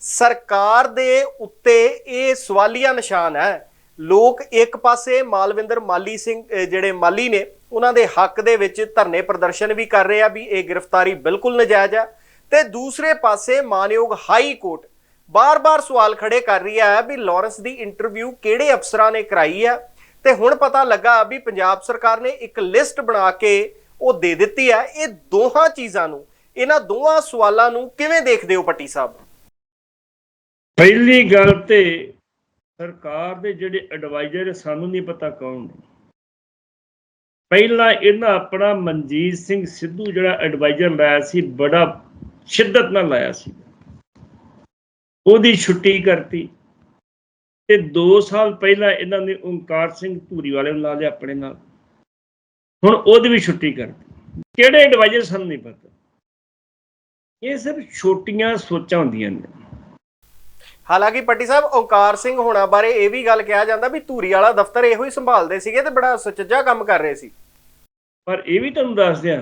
ਸਰਕਾਰ ਦੇ ਉੱਤੇ ਇਹ ਸਵਾਲੀਆ ਨਿਸ਼ਾਨ ਹੈ। ਲੋਕ ਇੱਕ ਪਾਸੇ ਮਾਲਵਿੰਦਰ ਮਾਲੀ ਸਿੰਘ ਜਿਹੜੇ ਮਾਲੀ ਨੇ, ਉਹਨਾਂ ਦੇ ਹੱਕ ਦੇ ਵਿੱਚ ਧਰਨੇ ਪ੍ਰਦਰਸ਼ਨ ਵੀ ਕਰ ਰਹੇ ਆ ਵੀ ਇਹ ਗ੍ਰਿਫਤਾਰੀ ਬਿਲਕੁਲ ਨਜਾਇਜ਼ ਆ। ਤੇ ਦੂਸਰੇ ਪਾਸੇ ਮਾਨਯੋਗ ਹਾਈ ਕੋਰਟ ਬਾਰ-ਬਾਰ ਸਵਾਲ ਖੜੇ ਕਰ ਰਹੀ ਹੈ ਵੀ ਲਾਰੈਂਸ ਦੀ ਇੰਟਰਵਿਊ ਕਿਹੜੇ ਅਫਸਰਾਂ ਨੇ ਕਰਾਈ ਆ ਤੇ ਹੁਣ ਪਤਾ ਲੱਗਾ ਵੀ ਪੰਜਾਬ ਸਰਕਾਰ ਨੇ ਇੱਕ ਲਿਸਟ ਬਣਾ ਕੇ ਉਹ ਦੇ ਦਿੱਤੀ ਹੈ। ਇਹ ਦੋਹਾਂ ਚੀਜ਼ਾਂ ਨੂੰ, ਇਹਨਾਂ ਦੋਹਾਂ ਸਵਾਲਾਂ ਨੂੰ ਕਿਵੇਂ ਦੇਖਦੇ ਹੋ ਪੱਟੀ ਸਾਹਿਬ? ਪਹਿਲੀ ਗੱਲ ਤੇ ਸਰਕਾਰ ਦੇ ਜਿਹੜੇ ਐਡਵਾਈਜ਼ਰ ਸਾਨੂੰ ਨਹੀਂ ਪਤਾ ਕੌਣ ਨੇ। ਪਹਿਲਾਂ ਇਹਨਾਂ ਆਪਣਾ ਮਨਜੀਤ ਸਿੰਘ ਸਿੱਧੂ ਜਿਹੜਾ ਐਡਵਾਈਜ਼ਰ ਲਾਇਆ ਸੀ, ਬੜਾ ਸ਼ਿੱਦਤ ਨਾਲ ਲਾਇਆ ਸੀ। ਉਹਦੀ ਛੁੱਟੀ ਕਰਤੀ ਤੇ 2 ਸਾਲ ਪਹਿਲਾਂ ਇਹਨਾਂ ਨੇ ਓਂਕਾਰ ਸਿੰਘ ਧੂਰੀ ਵਾਲੇ ਨੂੰ ਲਾ ਲਿਆ ਆਪਣੇ ਨਾਲ। ਹੁਣ ਉਹਦੀ ਵੀ ਛੁੱਟੀ ਕਰਤੀ। ਕਿਹੜੇ ਐਡਵਾਈਜ਼ਰ ਸਾਨੂੰ ਨਹੀਂ ਪਤਾ। ਇਹ ਸਭ ਛੋਟੀਆਂ ਸੋਚਾਂ ਹੁੰਦੀਆਂ ਨੇ। ਹਾਲਾਂਕਿ ਪੱਟੀ ਸਾਹਿਬ ਓਂਕਾਰ ਸਿੰਘ ਹੋਣਾ ਬਾਰੇ ਇਹ ਵੀ ਗੱਲ ਕਿਹਾ ਜਾਂਦਾ ਵੀ ਧੂਰੀ ਵਾਲਾ ਦਫ਼ਤਰ ਇਹੋ ਹੀ ਸੰਭਾਲਦੇ ਸੀਗੇ ਤੇ ਬੜਾ ਸੁਚੱਜਾ ਕੰਮ ਕਰ ਰਹੇ ਸੀ। ਪਰ ਇਹ ਵੀ ਤੁਹਾਨੂੰ ਦੱਸ ਦਿਆਂ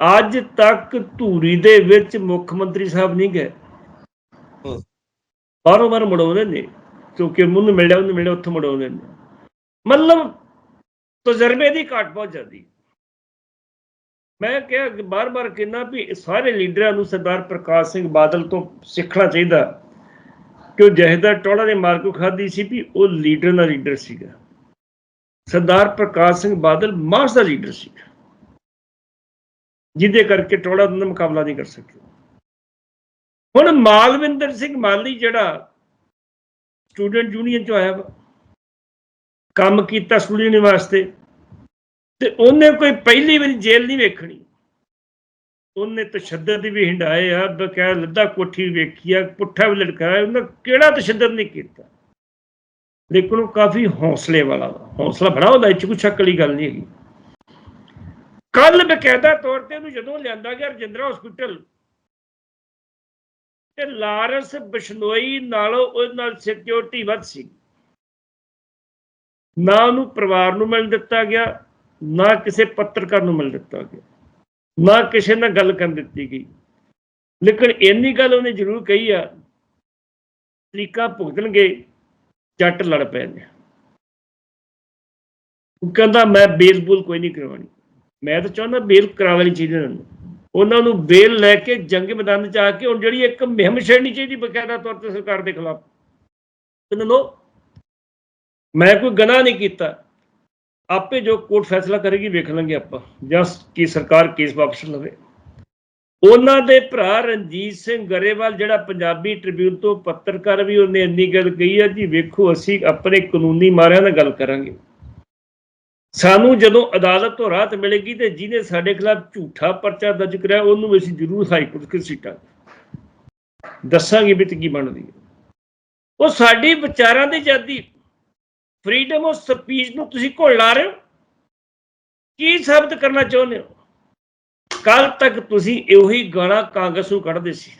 ਅੱਜ ਤੱਕ ਧੂਰੀ ਦੇ ਵਿੱਚ ਮੁੱਖ ਮੰਤਰੀ ਸਾਹਿਬ ਨਹੀਂ ਗਏ। ਬਾਰੋਂ ਬਾਰ ਮੁੜਾਉਂਦੇ ਨੇ ਕਿਉਂਕਿ ਮੁੰਨ ਮਿਲਿਆ ਉਹਨੂੰ ਮਿਲਿਆ ਉੱਥੋਂ ਮੁੜਾਉਂਦੇ ਨੇ। ਮਤਲਬ ਤਜਰਬੇ ਦੀ ਘਾਟ ਬਹੁਤ ਜ਼ਿਆਦੀ। ਮੈਂ ਕਿਹਾ ਬਾਰ-ਬਾਰ ਕਹਿੰਦਾ ਵੀ ਸਾਰੇ ਲੀਡਰਾਂ ਨੂੰ ਸਰਦਾਰ ਪ੍ਰਕਾਸ਼ ਸਿੰਘ ਬਾਦਲ ਤੋਂ ਸਿੱਖਣਾ ਚਾਹੀਦਾ। ਕਿ ਉਹ ਜਹੇਦਾਰ ਟੋੜਾ ਦੇ ਮਾਰ ਕੋ ਖਾਦੀ ਸੀ ਵੀ ਉਹ ਲੀਡਰ ਦਾ ਲੀਡਰ ਸੀਗਾ। ਸਰਦਾਰ ਪ੍ਰਕਾਸ਼ ਸਿੰਘ ਬਾਦਲ ਮਾਸ ਦਾ ਲੀਡਰ ਸੀ ਜਿਹਦੇ ਕਰਕੇ ਟੋੜਾ ਦਾ ਮੁਕਾਬਲਾ ਨਹੀਂ ਕਰ ਸਕਿਆ। ਹੁਣ ਮਾਲਵਿੰਦਰ ਸਿੰਘ ਮਾਲੀ ਜਿਹੜਾ ਸਟੂਡੈਂਟ ਯੂਨੀਅਨ 'ਚੋਂ ਆਇਆ ਵਾ, ਕੰਮ ਕੀਤਾ ਸਟੂਡੈਂਟ ਵਾਸਤੇ, ਤੇ ਉਹਨੇ ਕੋਈ ਪਹਿਲੀ ਵਾਰੀ ਜੇਲ੍ਹ ਨਹੀਂ ਵੇਖਣੀ। ਉਹਨੇ ਤਸ਼ੱਦਦ ਵੀ ਹਿੰਡਾਏ ਆ ਬਕਾਇਆ ਲੱਦਾ ਕੋਠੀ ਵੇਖੀ ਆ, ਪੁੱਠਾ ਵੀ ਲਟਕਾਇਆ, ਉਹਨੇ ਕਿਹੜਾ ਤਸ਼ੱਦਦ ਨਹੀਂ ਕੀਤਾ? ਲੇਕਿਨ ਉਹ ਕਾਫੀ ਹੌਸਲੇ ਵਾਲਾ ਵਾ। ਹੌਸਲਾ ਬੜਾ ਉਹਦਾ ਇਹ 'ਚ ਕੋਈ ਸ਼ੱਕ ਵਾਲੀ ਗੱਲ ਨਹੀਂ ਹੈਗੀ। ਕੱਲ ਬਕਾਇਦਾ ਤੌਰ ਤੇ ਉਹਨੂੰ ਜਦੋਂ ਲਿਆਂਦਾ ਗਿਆ ਰਜਿੰਦਰਾ ਹਸਪੀਟਲ ਤੇ ਲਾਰੈਂਸ ਬਿਸ਼ਨੋਈ ਨਾਲੋਂ ਉਹਦੇ ਨਾਲ ਸਿਕਿਉਰਿਟੀ ਵੱਧ ਸੀ। ਨਾ ਉਹਨੂੰ ਪਰਿਵਾਰ ਨੂੰ ਮਿਲ ਦਿੱਤਾ ਗਿਆ, ਨਾ ਕਿਸੇ ਪੱਤਰਕਾਰ ਨੂੰ ਮਿਲ ਦਿੱਤਾ ਗਿਆ, ਨਾ ਕਿਸੇ ਨਾਲ ਗੱਲ ਕਰਨ ਦਿੱਤੀ ਗਈ। ਲੇਕਿਨ ਇੰਨੀ ਗੱਲ ਉਹਨੇ ਜ਼ਰੂਰ ਕਹੀ ਆ, ਤਰੀਕਾ ਭੁਗਤਣਗੇ, ਜੱਟ ਲੜ ਪਏ ਨੇ ਉਹ ਕਹਿੰਦਾ, ਮੈਂ ਬੇਲ ਕੋਈ ਨਹੀਂ ਕਰਵਾਉਣੀ। ਮੈਂ ਤਾਂ ਚਾਹੁੰਦਾ ਬੇਲ ਕਰਾ ਲੈਣੀ ਚਾਹੀਦੀ ਉਹਨਾਂ ਨੂੰ। ਉਹਨਾਂ ਨੂੰ ਬੇਲ ਲੈ ਕੇ ਜੰਗ ਮੈਦਾਨ 'ਚ ਆ ਕੇ ਹੁਣ ਜਿਹੜੀ ਇੱਕ ਮੁਹਿੰਮ ਛੇੜਨੀ ਚਾਹੀਦੀ ਬਕਾਇਦਾ ਤੌਰ ਤੇ ਸਰਕਾਰ ਦੇ ਖਿਲਾਫ। ਕਹਿੰਦੇ ਨੋ ਮੈਂ ਕੋਈ ਗੁਨਾਹ ਨਹੀਂ ਕੀਤਾ। ਆਪੇ ਜੋ ਕੋਰਟ ਫੈਸਲਾ ਕਰੇਗੀ ਵੇਖ ਲਾਂਗੇ ਆਪਾਂ, ਜਾਂ ਕੀ ਸਰਕਾਰ ਕੇਸ ਵਾਪਸ ਲਵੇ। ਉਹਨਾਂ ਦੇ ਭਰਾ ਰਣਜੀਤ ਸਿੰਘ ਗਰੇਵਾਲ, ਜਿਹੜਾ ਪੰਜਾਬੀ ਟ੍ਰਿਬਿਊਨ ਤੋਂ ਪੱਤਰਕਾਰ ਵੀ ਉਹਨੇ ਇੰਨੀ ਗੱਲ ਕਹੀ ਹੈ ਜੀ ਵੇਖੋ, ਅਸੀਂ ਆਪਣੇ ਕਾਨੂੰਨੀ ਮਾਰਿਆਂ ਨਾਲ ਗੱਲ ਕਰਾਂਗੇ। ਸਾਨੂੰ ਜਦੋਂ ਅਦਾਲਤ ਤੋਂ ਰਾਹਤ ਮਿਲੇਗੀ ਤੇ ਜਿਹਨੇ ਸਾਡੇ ਖਿਲਾਫ ਝੂਠਾ ਪਰਚਾ ਦਰਜ ਕਰਿਆ, ਉਹਨੂੰ ਵੀ ਅਸੀਂ ਜ਼ਰੂਰ ਹਾਈ ਕੋਰਟ ਕੇ ਸੀਟਾਂ ਦੱਸਾਂਗੇ ਵੀ ਤੇ ਕੀ ਬਣਦੀ ਹੈ। ਉਹ ਸਾਡੀ ਵਿਚਾਰਾਂ ਦੀ ਆਜ਼ਾਦੀ ਫਰੀडम ਆਫ ਸਪੀਚ ਨੂੰ ਤੁਸੀਂ ਘੋਲ ਲਾ ਰਹੇ ਹੋ? ਕੀ ਸਾਬਤ ਕਰਨਾ ਚਾਹੁੰਦੇ ਹੋ? ਕੱਲ ਤੱਕ ਤੁਸੀਂ ਇਹੀ ਗਾਣਾ ਕਾਂਗਰਸ ਨੂੰ ਕੱਢਦੇ ਸੀ,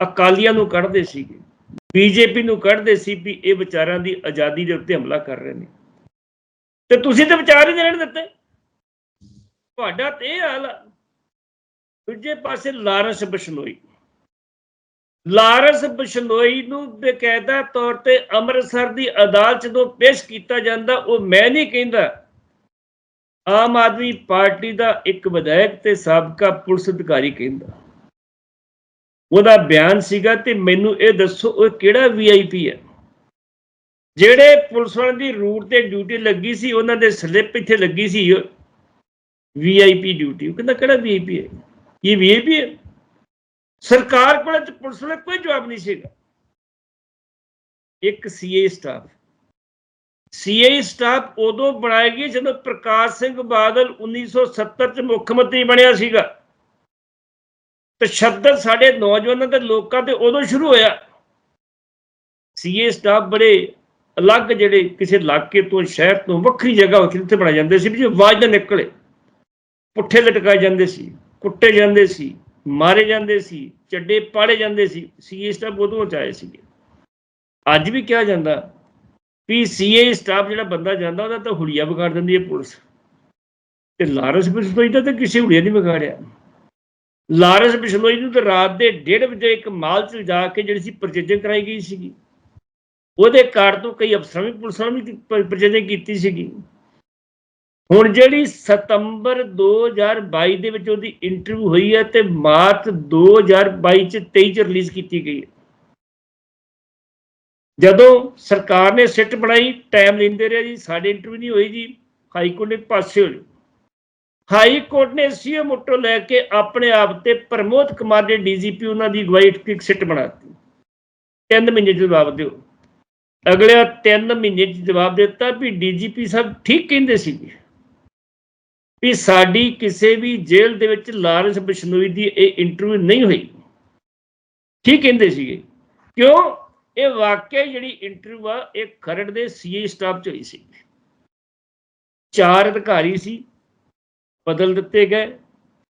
ਅਕਾਲੀਆਂ ਨੂੰ ਕੱਢਦੇ ਸੀਗੇ, ਬੀਜੇਪੀ ਨੂੰ ਕੱਢਦੇ ਸੀ ਵੀ ਇਹ ਵਿਚਾਰਾਂ ਦੀ ਆਜ਼ਾਦੀ ਦੇ ਉੱਤੇ ਹਮਲਾ ਕਰ ਰਹੇ ਨੇ। ਤੇ ਤੁਸੀਂ ਤੇ ਵਿਚਾਰ ਹੀ ਨਹੀਂ ਰਹਿਣ ਦਿੱਤੇ। ਤੁਹਾਡਾ ਤੇ ਇਹ ਹਾਲ ਦੂਜੇ ਪਾਸੇ ਲਾਰੈਂਸ ਬਿਸ਼ਨੋਈ। ਲਾਰੈਂਸ ਬਿਸ਼ਨੋਈ ਨੂੰ ਬਕਾਇਦਾ ਤੌਰ ਤੇ ਅੰਮ੍ਰਿਤਸਰ ਦੀ ਅਦਾਲਤ ਜਦੋਂ ਪੇਸ਼ ਕੀਤਾ ਜਾਂਦਾ, ਉਹ ਮੈਂ ਨਹੀਂ ਕਹਿੰਦਾ। ਆਮ ਆਦਮੀ ਪਾਰਟੀ ਦਾ ਇੱਕ ਵਿਧਾਇਕ ਤੇ ਸਾਬਕਾ ਪੁਲਿਸ ਅਧਿਕਾਰੀ ਕਹਿੰਦਾ। ਉਹਦਾ ਬਿਆਨ ਸੀਗਾ ਤੇ ਮੈਨੂੰ ਇਹ ਦੱਸੋ, ਉਹ ਕਿਹੜਾ ਵੀਆਈਪੀ ਹੈ? ਜਿਹੜੇ ਪੁਲਿਸ ਵਾਲਿਆਂ ਦੀ ਰੂਟ ਤੇ ਡਿਊਟੀ ਲੱਗੀ ਸੀ, ਉਹਨਾਂ ਦੇ ਸਲਿੱਪ ਇੱਥੇ ਲੱਗੀ ਸੀ ਵੀਆਈਪੀ ਡਿਊਟੀ ਉਹ ਕਹਿੰਦਾ, ਕਿਹੜਾ ਵੀਆਈਪੀ ਹੈ? ਇਹ ਵੀਆਈਪੀ ਹੈ? ਸਰਕਾਰ ਕੋਲ ਤੇ ਪੁਲਿਸ ਵਾਲੇ ਕੋਈ ਜਵਾਬ ਨਹੀਂ ਸੀਗਾ। ਇੱਕ ਸੀਏ ਸਟਾਫ ਸੀਏ ਸਟਾਫ ਉਦੋਂ ਬਣਾਇਆ ਗਿਆ ਜਦੋਂ ਪ੍ਰਕਾਸ਼ ਸਿੰਘ ਬਾਦਲ 1970 ਚ ਮੁੱਖ ਮੰਤਰੀ ਬਣਿਆ ਸੀਗਾ। ਤਸ਼ੱਦਦ ਸਾਡੇ ਨੌਜਵਾਨਾਂ ਤੇ ਲੋਕਾਂ ਤੇ ਉਦੋਂ ਸ਼ੁਰੂ ਹੋਇਆ। ਸੀਏ ਸਟਾਫ ਬੜੇ ਅਲੱਗ ਜਿਹੜੇ ਕਿਸੇ ਇਲਾਕੇ ਤੋਂ, ਸ਼ਹਿਰ ਤੋਂ ਵੱਖਰੀ ਜਗ੍ਹਾ ਉੱਥੇ ਜਿੱਥੇ ਬਣਾਏ ਜਾਂਦੇ ਸੀ ਵੀ ਜੋ ਆਵਾਜ਼ ਨਾ ਨਿਕਲੇ। ਪੁੱਠੇ ਲਟਕਾਏ ਜਾਂਦੇ ਸੀ, ਕੁੱਟੇ ਜਾਂਦੇ ਸੀ, ਮਾਰੇ ਜਾਂਦੇ ਸੀ, ਚੱਡੇ ਪਾੜੇ ਜਾਂਦੇ ਸੀ ਸੀਏ ਸਟਾਫ ਉਦੋਂ ਚ ਆਏ ਸੀਗੇ। ਅੱਜ ਵੀ ਕਿਹਾ ਜਾਂਦਾ ਵੀ ਸੀਏ ਸਟਾਫ ਜਿਹੜਾ ਬੰਦਾ ਜਾਂਦਾ, ਉਹਦਾ ਤਾਂ ਹੁਲੀਆ ਵਿਗਾੜ ਦਿੰਦੀ ਹੈ ਪੁਲਿਸ। ਤੇ ਲਾਰੈਂਸ ਬਿਸ਼ਨੋਈ ਦਾ ਤਾਂ ਕਿਸੇ ਹੁਲੀਆ ਨਹੀਂ ਵਿਗਾੜਿਆ। ਲਾਰੈਂਸ ਬਿਸ਼ਨੋਈ ਨੂੰ ਤਾਂ ਰਾਤ ਦੇ 1:30 ਵਜੇ ਇੱਕ ਮਾਲ 'ਚ ਜਾ ਕੇ ਜਿਹੜੀ ਸੀ ਪਰਚੇਜਿੰਗ ਕਰਾਈ ਗਈ ਸੀਗੀ। ਉਹਦੇ ਕਾਰਡ ਤੋਂ ਕਈ ਅਫਸਰਾਂ ਵੀ ਪੁਲਿਸਾਂ ਵੀ ਪਰਚੇਜਿੰਗ ਕੀਤੀ ਸੀਗੀ। ਹੁਣ ਜਿਹੜੀ ਸਤੰਬਰ 2022 ਦੇ ਵਿੱਚ ਉਹਦੀ ਇੰਟਰਵਿਊ ਹੋਈ ਹੈ ਤੇ ਮਾਰਚ 2022 ਚ 23 ਚ ਰਿਲੀਜ਼ ਕੀਤੀ ਗਈ ਹੈ। ਜਦੋਂ ਸਰਕਾਰ ਨੇ ਸਿੱਟ ਬਣਾਈ ਟਾਈਮ ਲੈਂਦੇ ਰਹੇ ਜੀ, ਸਾਡੇ ਇੰਟਰਵਿਊ ਨਹੀਂ ਹੋਈ ਜੀ, ਹਾਈ ਕੋਰਟ ਨੇ ਪਾਸੇ ਹੋ ਹਾਈ ਕੋਰਟ ਨੇ ਸੀਏ ਮੋਟੋ ਲੈ ਕੇ ਆਪਣੇ ਆਪ ਤੇ ਪ੍ਰਮੋਦ ਕੁਮਾਰ ਦੇ ਡੀਜੀਪੀ ਉਹਨਾਂ ਦੀ ਅਗਵਾਈ ਇੱਕ ਸਿੱਟ ਬਣਾਤੀ ਤਿੰਨ ਮਹੀਨੇ 'ਚ ਜਵਾਬ ਦਿਓ। ਅਗਲੇ ਤਿੰਨ ਮਹੀਨੇ 'ਚ ਜਵਾਬ ਦਿੱਤਾ ਵੀ ਡੀਜੀਪੀ ਸਾਹਿਬ ਠੀਕ ਕਹਿੰਦੇ ਸੀ ਵੀ ਸਾਡੀ ਕਿਸੇ ਵੀ ਜੇਲ੍ਹ ਦੇ ਵਿੱਚ ਲਾਰੈਂਸ ਬਿਸ਼ਨੋਈ ਦੀ ਇਹ ਇੰਟਰਵਿਊ ਨਹੀਂ ਹੋਈ। ਠੀਕ ਕਹਿੰਦੇ ਸੀਗੇ। ਕਿਉਂ? ਇਹ ਵਾਕਿਆ ਜਿਹੜੀ ਇੰਟਰਵਿਊ ਆ, ਇਹ ਖਰੜ ਦੇ ਸੀਏ ਸਟਾਫ ਚ ਹੋਈ ਸੀ। ਚਾਰ ਅਧਿਕਾਰੀ ਸੀ, ਬਦਲ ਦਿੱਤੇ ਗਏ।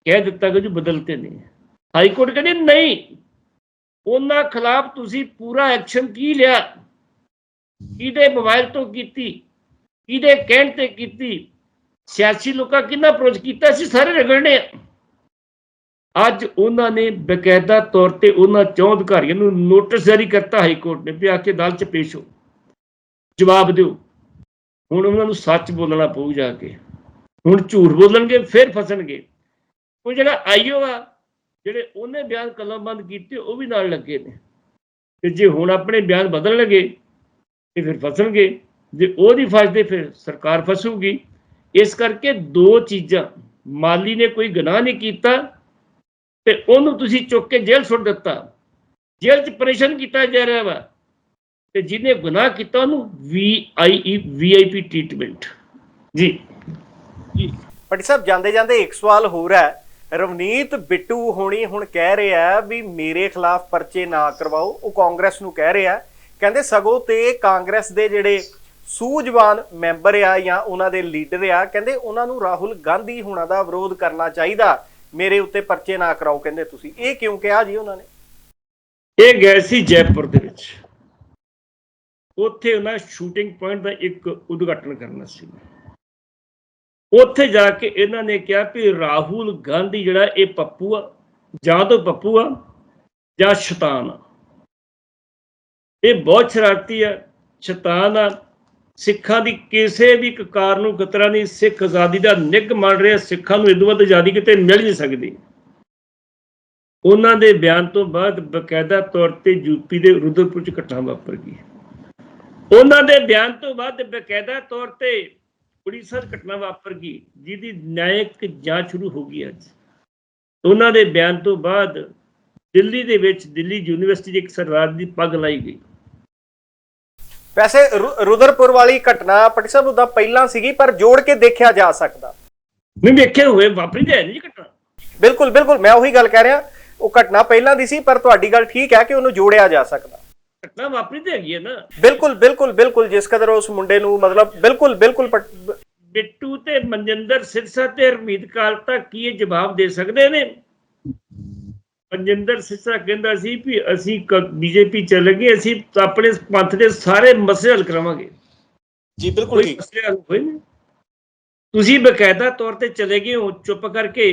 ਕਹਿ ਦਿੱਤਾ ਕਿ ਜੀ ਬਦਲਤੇ ਨਹੀਂ। ਹਾਈ ਕੋਰਟ ਕਹਿੰਦੇ, ਨਹੀਂ, ਉਹਨਾਂ ਖਿਲਾਫ ਤੁਸੀਂ ਪੂਰਾ ਐਕਸ਼ਨ ਕੀ ਲਿਆ? ਕਿਹਦੇ ਮੋਬਾਈਲ ਤੋਂ ਕੀਤੀ, ਕਿਹਦੇ ਕਹਿਣ ਤੇ ਕੀਤੀ, ਸਿਆਸੀ ਲੋਕਾਂ ਕਿੰਨਾ ਅਪਰੋਚ ਕੀਤਾ ਸੀ, ਸਾਰੇ ਰਗੜਨੇ ਅੱਜ ਉਹਨਾਂ ਨੇ ਬਕਾਇਦਾ ਤੌਰ ਤੇ ਉਹਨਾਂ ਚੌਂ ਅਧਿਕਾਰੀਆਂ ਨੂੰ ਨੋਟਿਸ ਜਾਰੀ ਕਰਤਾ ਹਾਈ ਕੋਰਟ ਨੇ, ਵੀ ਆ ਕੇ ਅਦਾਲਤ 'ਚ ਪੇਸ਼ ਹੋ। ਜਵਾਬ ਦਿਓ। ਹੁਣ ਉਹਨਾਂ ਨੂੰ ਸੱਚ ਬੋਲਣਾ ਪਊ ਜਾ ਕੇ। ਹੁਣ ਝੂਠ ਬੋਲਣਗੇ, ਫਿਰ ਫਸਣਗੇ। ਉਹ ਜਿਹੜਾ ਆਈਓ ਆ, ਜਿਹੜੇ ਉਹਨੇ ਬਿਆਨ ਕਲਮਬੰਦ ਕੀਤੇ, ਉਹ ਵੀ ਨਾਲ ਲੱਗੇ ਨੇ। ਤੇ ਜੇ ਹੁਣ ਆਪਣੇ ਬਿਆਨ ਬਦਲ ਲਗੇ ਤੇ ਫਿਰ ਫਸਣਗੇ ਜੇ ਉਹ ਨਹੀਂ ਫਸਦੇ ਫਿਰ ਸਰਕਾਰ ਫਸੂਗੀ। ਇਸ ਕਰਕੇ ਦੋ ਚੀਜ਼ਾਂ, ਮਾਲੀ ਨੇ ਕੋਈ ਗੁਨਾਹ ਨਹੀਂ ਕੀਤਾ ਤੇ ਉਹਨੂੰ ਤੁਸੀਂ ਚੁੱਕ ਕੇ ਜੇਲ੍ਹ ਸੁੱਟ ਦਿੱਤਾ। ਜੇਲ੍ਹ 'ਚ ਪਰੇਸ਼ਾਨ ਕੀਤਾ ਜਾ ਰਿਹਾ ਵਾ। ਤੇ ਜਿਹਨੇ ਗੁਨਾਹ ਕੀਤਾ ਉਹਨੂੰ ਵੀਆਈਈ ਵੀਆਈਪੀ ਟ੍ਰੀਟਮੈਂਟ ਜੀ। ਜੀ। ਪਟੀ ਸਾਹਿਬ, ਜਾਂਦੇ ਜਾਂਦੇ ਇੱਕ ਸਵਾਲ ਹੋਰ ਹੈ। ਰਵਨੀਤ ਬਿੱਟੂ ਹੋਣੀ ਹੁਣ ਕਹਿ ਰਿਹਾ ਵੀ ਮੇਰੇ ਖਿਲਾਫ ਪਰਚੇ ਨਾ ਕਰਵਾਓ। ਉਹ ਕਾਂਗਰਸ ਨੂੰ ਕਹਿ ਰਿਹਾ। ਕਹਿੰਦੇ ਸਗੋਂ ਤੇ ਕਾਂਗਰਸ ਦੇ ਜਿਹੜੇ ਸੂਝਵਾਨ ਮੈਂਬਰ ਆ ਜਾਂ ਉਹਨਾਂ ਦੇ ਲੀਡਰ ਆ, ਕਹਿੰਦੇ ਉਹਨਾਂ ਨੂੰ ਰਾਹੁਲ ਗਾਂਧੀ ਹੁਣਾਂ ਦਾ ਵਿਰੋਧ ਕਰਨਾ ਚਾਹੀਦਾ। ਮੇਰੇ ਉੱਤੇ ਪਰਚੇ ਨਾ ਕਰਾਓ ਕਹਿੰਦੇ ਤੁਸੀਂ। ਇਹ ਕਿਉਂ ਕਿਹਾ ਜੀ ਉਹਨਾਂ ਨੇ? ਇਹ ਗਏ ਸੀ ਜੈਪੁਰ ਦੇ ਵਿੱਚ। ਉੱਥੇ ਉਹਨਾਂ ਸ਼ੂਟਿੰਗ ਪੁਆਇੰਟ ਦਾ ਇੱਕ ਉਦਘਾਟਨ ਕਰਨਾ ਸੀ। ਉੱਥੇ ਜਾ ਕੇ ਇਹਨਾਂ ਨੇ ਕਿਹਾ ਵੀ ਰਾਹੁਲ ਗਾਂਧੀ ਜਿਹੜਾ ਇਹ ਪੱਪੂ ਆ, ਜਾਂ ਤਾਂ ਪੱਪੂ ਆ ਜਾਂ ਸ਼ੈਤਾਨ ਆ। ਇਹ ਬਹੁਤ ਸ਼ਰਾਰਤੀ ਆ, ਸ਼ੈਤਾਨ ਆ। ਸਿੱਖਾਂ ਦੀ ਕਿਸੇ ਵੀ ਕਕਾਰ ਨੂੰ ਖਤਰਾ ਨਹੀਂ, ਸਿੱਖ ਆਜ਼ਾਦੀ ਦਾ ਨਿੱਘ ਮੰਨ ਰਿਹਾ, ਸਿੱਖਾਂ ਨੂੰ ਇਦੋਂ ਵੱਧ ਆਜ਼ਾਦੀ ਕਿਤੇ ਮਿਲ ਨਹੀਂ ਸਕਦੀ। ਉਹਨਾਂ ਦੇ ਬਿਆਨ ਤੋਂ ਬਾਅਦ ਬਕਾਇਦਾ ਤੌਰ ਤੇ ਯੂਪੀ ਦੇ ਰੁਦਰਪੁਰ ਚ ਘਟਨਾ ਵਾਪਰ ਗਈ। ਉਹਨਾਂ ਦੇ ਬਿਆਨ ਤੋਂ ਬਾਅਦ ਬਕਾਇਦਾ ਤੌਰ ਤੇ ਉੜੀਸਾ 'ਚ ਘਟਨਾ ਵਾਪਰ ਗਈ, ਜਿਹਦੀ ਨਿਆਇਕ ਜਾਂਚ ਸ਼ੁਰੂ ਹੋ ਗਈ ਅੱਜ। ਉਹਨਾਂ ਦੇ ਬਿਆਨ ਤੋਂ ਬਾਅਦ ਦਿੱਲੀ ਦੇ ਵਿੱਚ ਦਿੱਲੀ ਯੂਨੀਵਰਸਿਟੀ 'ਚ ਇੱਕ ਸਰਦਾਰ ਦੀ ਪੱਗ ਲਾਈ ਗਈ। ਵੈਸੇ ਰੁਦਰਪੁਰ ਵਾਲੀ ਘਟਨਾ ਪਟੀ ਸਾਹਿਬ ਉਦਾਂ ਪਹਿਲਾਂ ਸੀਗੀ ਪਰ ਜੋੜ ਕੇ ਦੇਖਿਆ ਜਾ ਸਕਦਾ। ਨਹੀਂ ਵੇਖੇ ਹੋਏ ਵਾਪਰੀ ਤਾਂ ਹੈ ਨਹੀਂ ਘਟਨਾ। ਬਿਲਕੁਲ ਬਿਲਕੁਲ ਮੈਂ ਉਹੀ ਗੱਲ ਕਹਿ ਰਿਹਾ ਉਹ ਘਟਨਾ ਪਹਿਲਾਂ ਦੀ ਸੀ ਪਰ ਤੁਹਾਡੀ ਗੱਲ ਠੀਕ ਹੈ ਕਿ ਉਹਨੂੰ ਜੋੜਿਆ ਜਾ ਸਕਦਾ। ਘਟਨਾ ਵਾਪਰੀ ਤਾਂ ਹੈਗੀ ਹੈ ਨਾ। ਬਿਲਕੁਲ ਬਿਲਕੁਲ ਬਿਲਕੁਲ ਜਿਸ ਕਦਰ ਉਸ ਮੁੰਡੇ ਨੂੰ ਮਤਲਬ ਬਿਲਕੁਲ ਬਿਲਕੁਲ ਬਿੱਟੂ ਤੇ ਮਨਜਿੰਦਰ ਸਿਰਸਾ ਤੇ ਹਰਮੀਤ ਕਾਲਤਾ ਕੀ ਇਹ ਜਵਾਬ ਦੇ ਸਕਦੇ ਨੇ? ਮਨਜਿੰਦਰ ਸਿਰਸਾ ਕਹਿੰਦਾ ਸੀ ਵੀ ਅਸੀਂ ਬੀਜੇਪੀ ਚੱਲ ਗਏ ਅਸੀਂ ਆਪਣੇ ਪੰਥ ਦੇ ਸਾਰੇ ਮਸਲੇ ਹੱਲ ਕਰਾਵਾਂਗੇ। ਜੀ ਬਿਲਕੁਲ ਕੋਈ ਮਸਲੇ ਹੱਲ ਹੋਏ ਨੇ? ਤੁਸੀਂ ਬਕਾਇਦਾ ਤੌਰ ਤੇ ਚਲੇ ਗਏ ਹੋ ਚੁੱਪ ਕਰਕੇ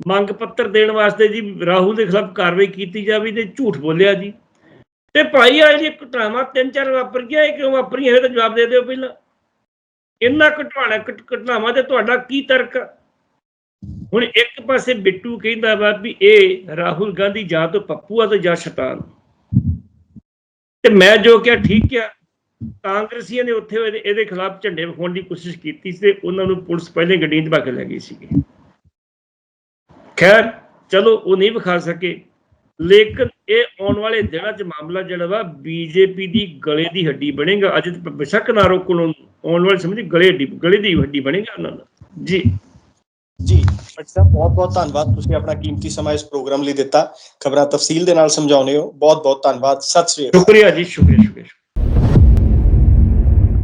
ਮੰਗ ਪੱਤਰ ਦੇਣ ਵਾਸਤੇ ਜੀ ਰਾਹੁਲ ਦੇ ਖਿਲਾਫ ਕਾਰਵਾਈ ਕੀਤੀ ਜਾਵੇ ਤੇ ਝੂਠ ਬੋਲਿਆ ਜੀ। ਤੇ ਭਾਈ ਆ ਜਿਹੜੀ ਘਟਨਾਵਾਂ ਤਿੰਨ ਚਾਰ ਵਾਪਰ ਗਿਆ ਇਹ ਕਿਉਂ ਵਾਪਰੀਆਂ? ਇਹ ਤਾਂ ਜਵਾਬ ਦੇ ਦਿਓ ਪਹਿਲਾਂ। ਇਹਨਾਂ ਘਟਾਣਾ ਘਟਨਾਵਾਂ ਤੇ ਤੁਹਾਡਾ ਕੀ ਤਰਕ ਆ? ਹੁਣ ਇੱਕ ਪਾਸੇ ਬਿੱਟੂ ਕਹਿੰਦਾ ਵਾ ਵੀ ਇਹ ਰਾਹੁਲ ਗਾਂਧੀ ਜਾਂ ਤਾਂ ਪੱਪੂ ਆ ਤੇ ਜਾਂ ਸ਼ੈਤਾਨ। ਤੇ ਮੈਂ ਜੋ ਕਿਹਾ ਠੀਕ ਆ ਕਾਂਗਰਸੀਆਂ ਨੇ ਉੱਥੇ ਇਹਦੇ ਖਿਲਾਫ ਝੰਡੇ ਵਿਖਾਉਣ ਦੀ ਕੋਸ਼ਿਸ਼ ਕੀਤੀ ਸੀ ਤੇ ਉਹਨਾਂ ਨੂੰ ਪੁਲਿਸ ਪਹਿਲੇ ਗੱਡੀਆਂ 'ਚ ਪਾ ਕੇ ਲੈ ਗਈ ਸੀਗੀ। ਖੈਰ, ਚਲੋ ਉਹ ਨਹੀਂ ਵਿਖਾ ਸਕੇ। ਲੇਕਿਨ ਇਹ ਆਉਣ ਵਾਲੇ ਦਿਨਾਂ 'ਚ ਮਾਮਲਾ ਜਿਹੜਾ ਵਾ ਬੀਜੇਪੀ ਦੀ ਗਲੇ ਦੀ ਹੱਡੀ ਬਣੇਗਾ। ਅੱਜ ਤੇ ਬੇਸ਼ੱਕ ਨਾ ਰੋਕੋ ਨੂੰ ਆਉਣ ਵਾਲੇ ਸਮੇਂ 'ਚ ਗਲੇ ਦੀ ਗਲੇ ਦੀ ਹੱਡੀ ਬਣੇਗਾ ਉਹਨਾਂ ਦਾ। ਜੀ। ਜੀ ਪਟ ਸਾਹਿਬ, ਬਹੁਤ ਬਹੁਤ ਧੰਨਵਾਦ ਤੁਸੀਂ ਆਪਣਾ ਕੀਮਤੀ ਸਮਾਂ ਇਸ ਪ੍ਰੋਗਰਾਮ ਲਈ ਦਿੱਤਾ। ਖਬਰਾਂ ਤਫਸੀਲ ਦੇ ਨਾਲ ਸਮਝਾਉਨੇ ਹੋ। ਬਹੁਤ ਬਹੁਤ ਧੰਨਵਾਦ। ਸਤਿ ਸ੍ਰੀ ਅਕਾਲ। ਸ਼ੁਕਰੀਆ ਜੀ ਸ਼ੁਕਰੀਆ ਸ਼ੁਕਰੀਆ।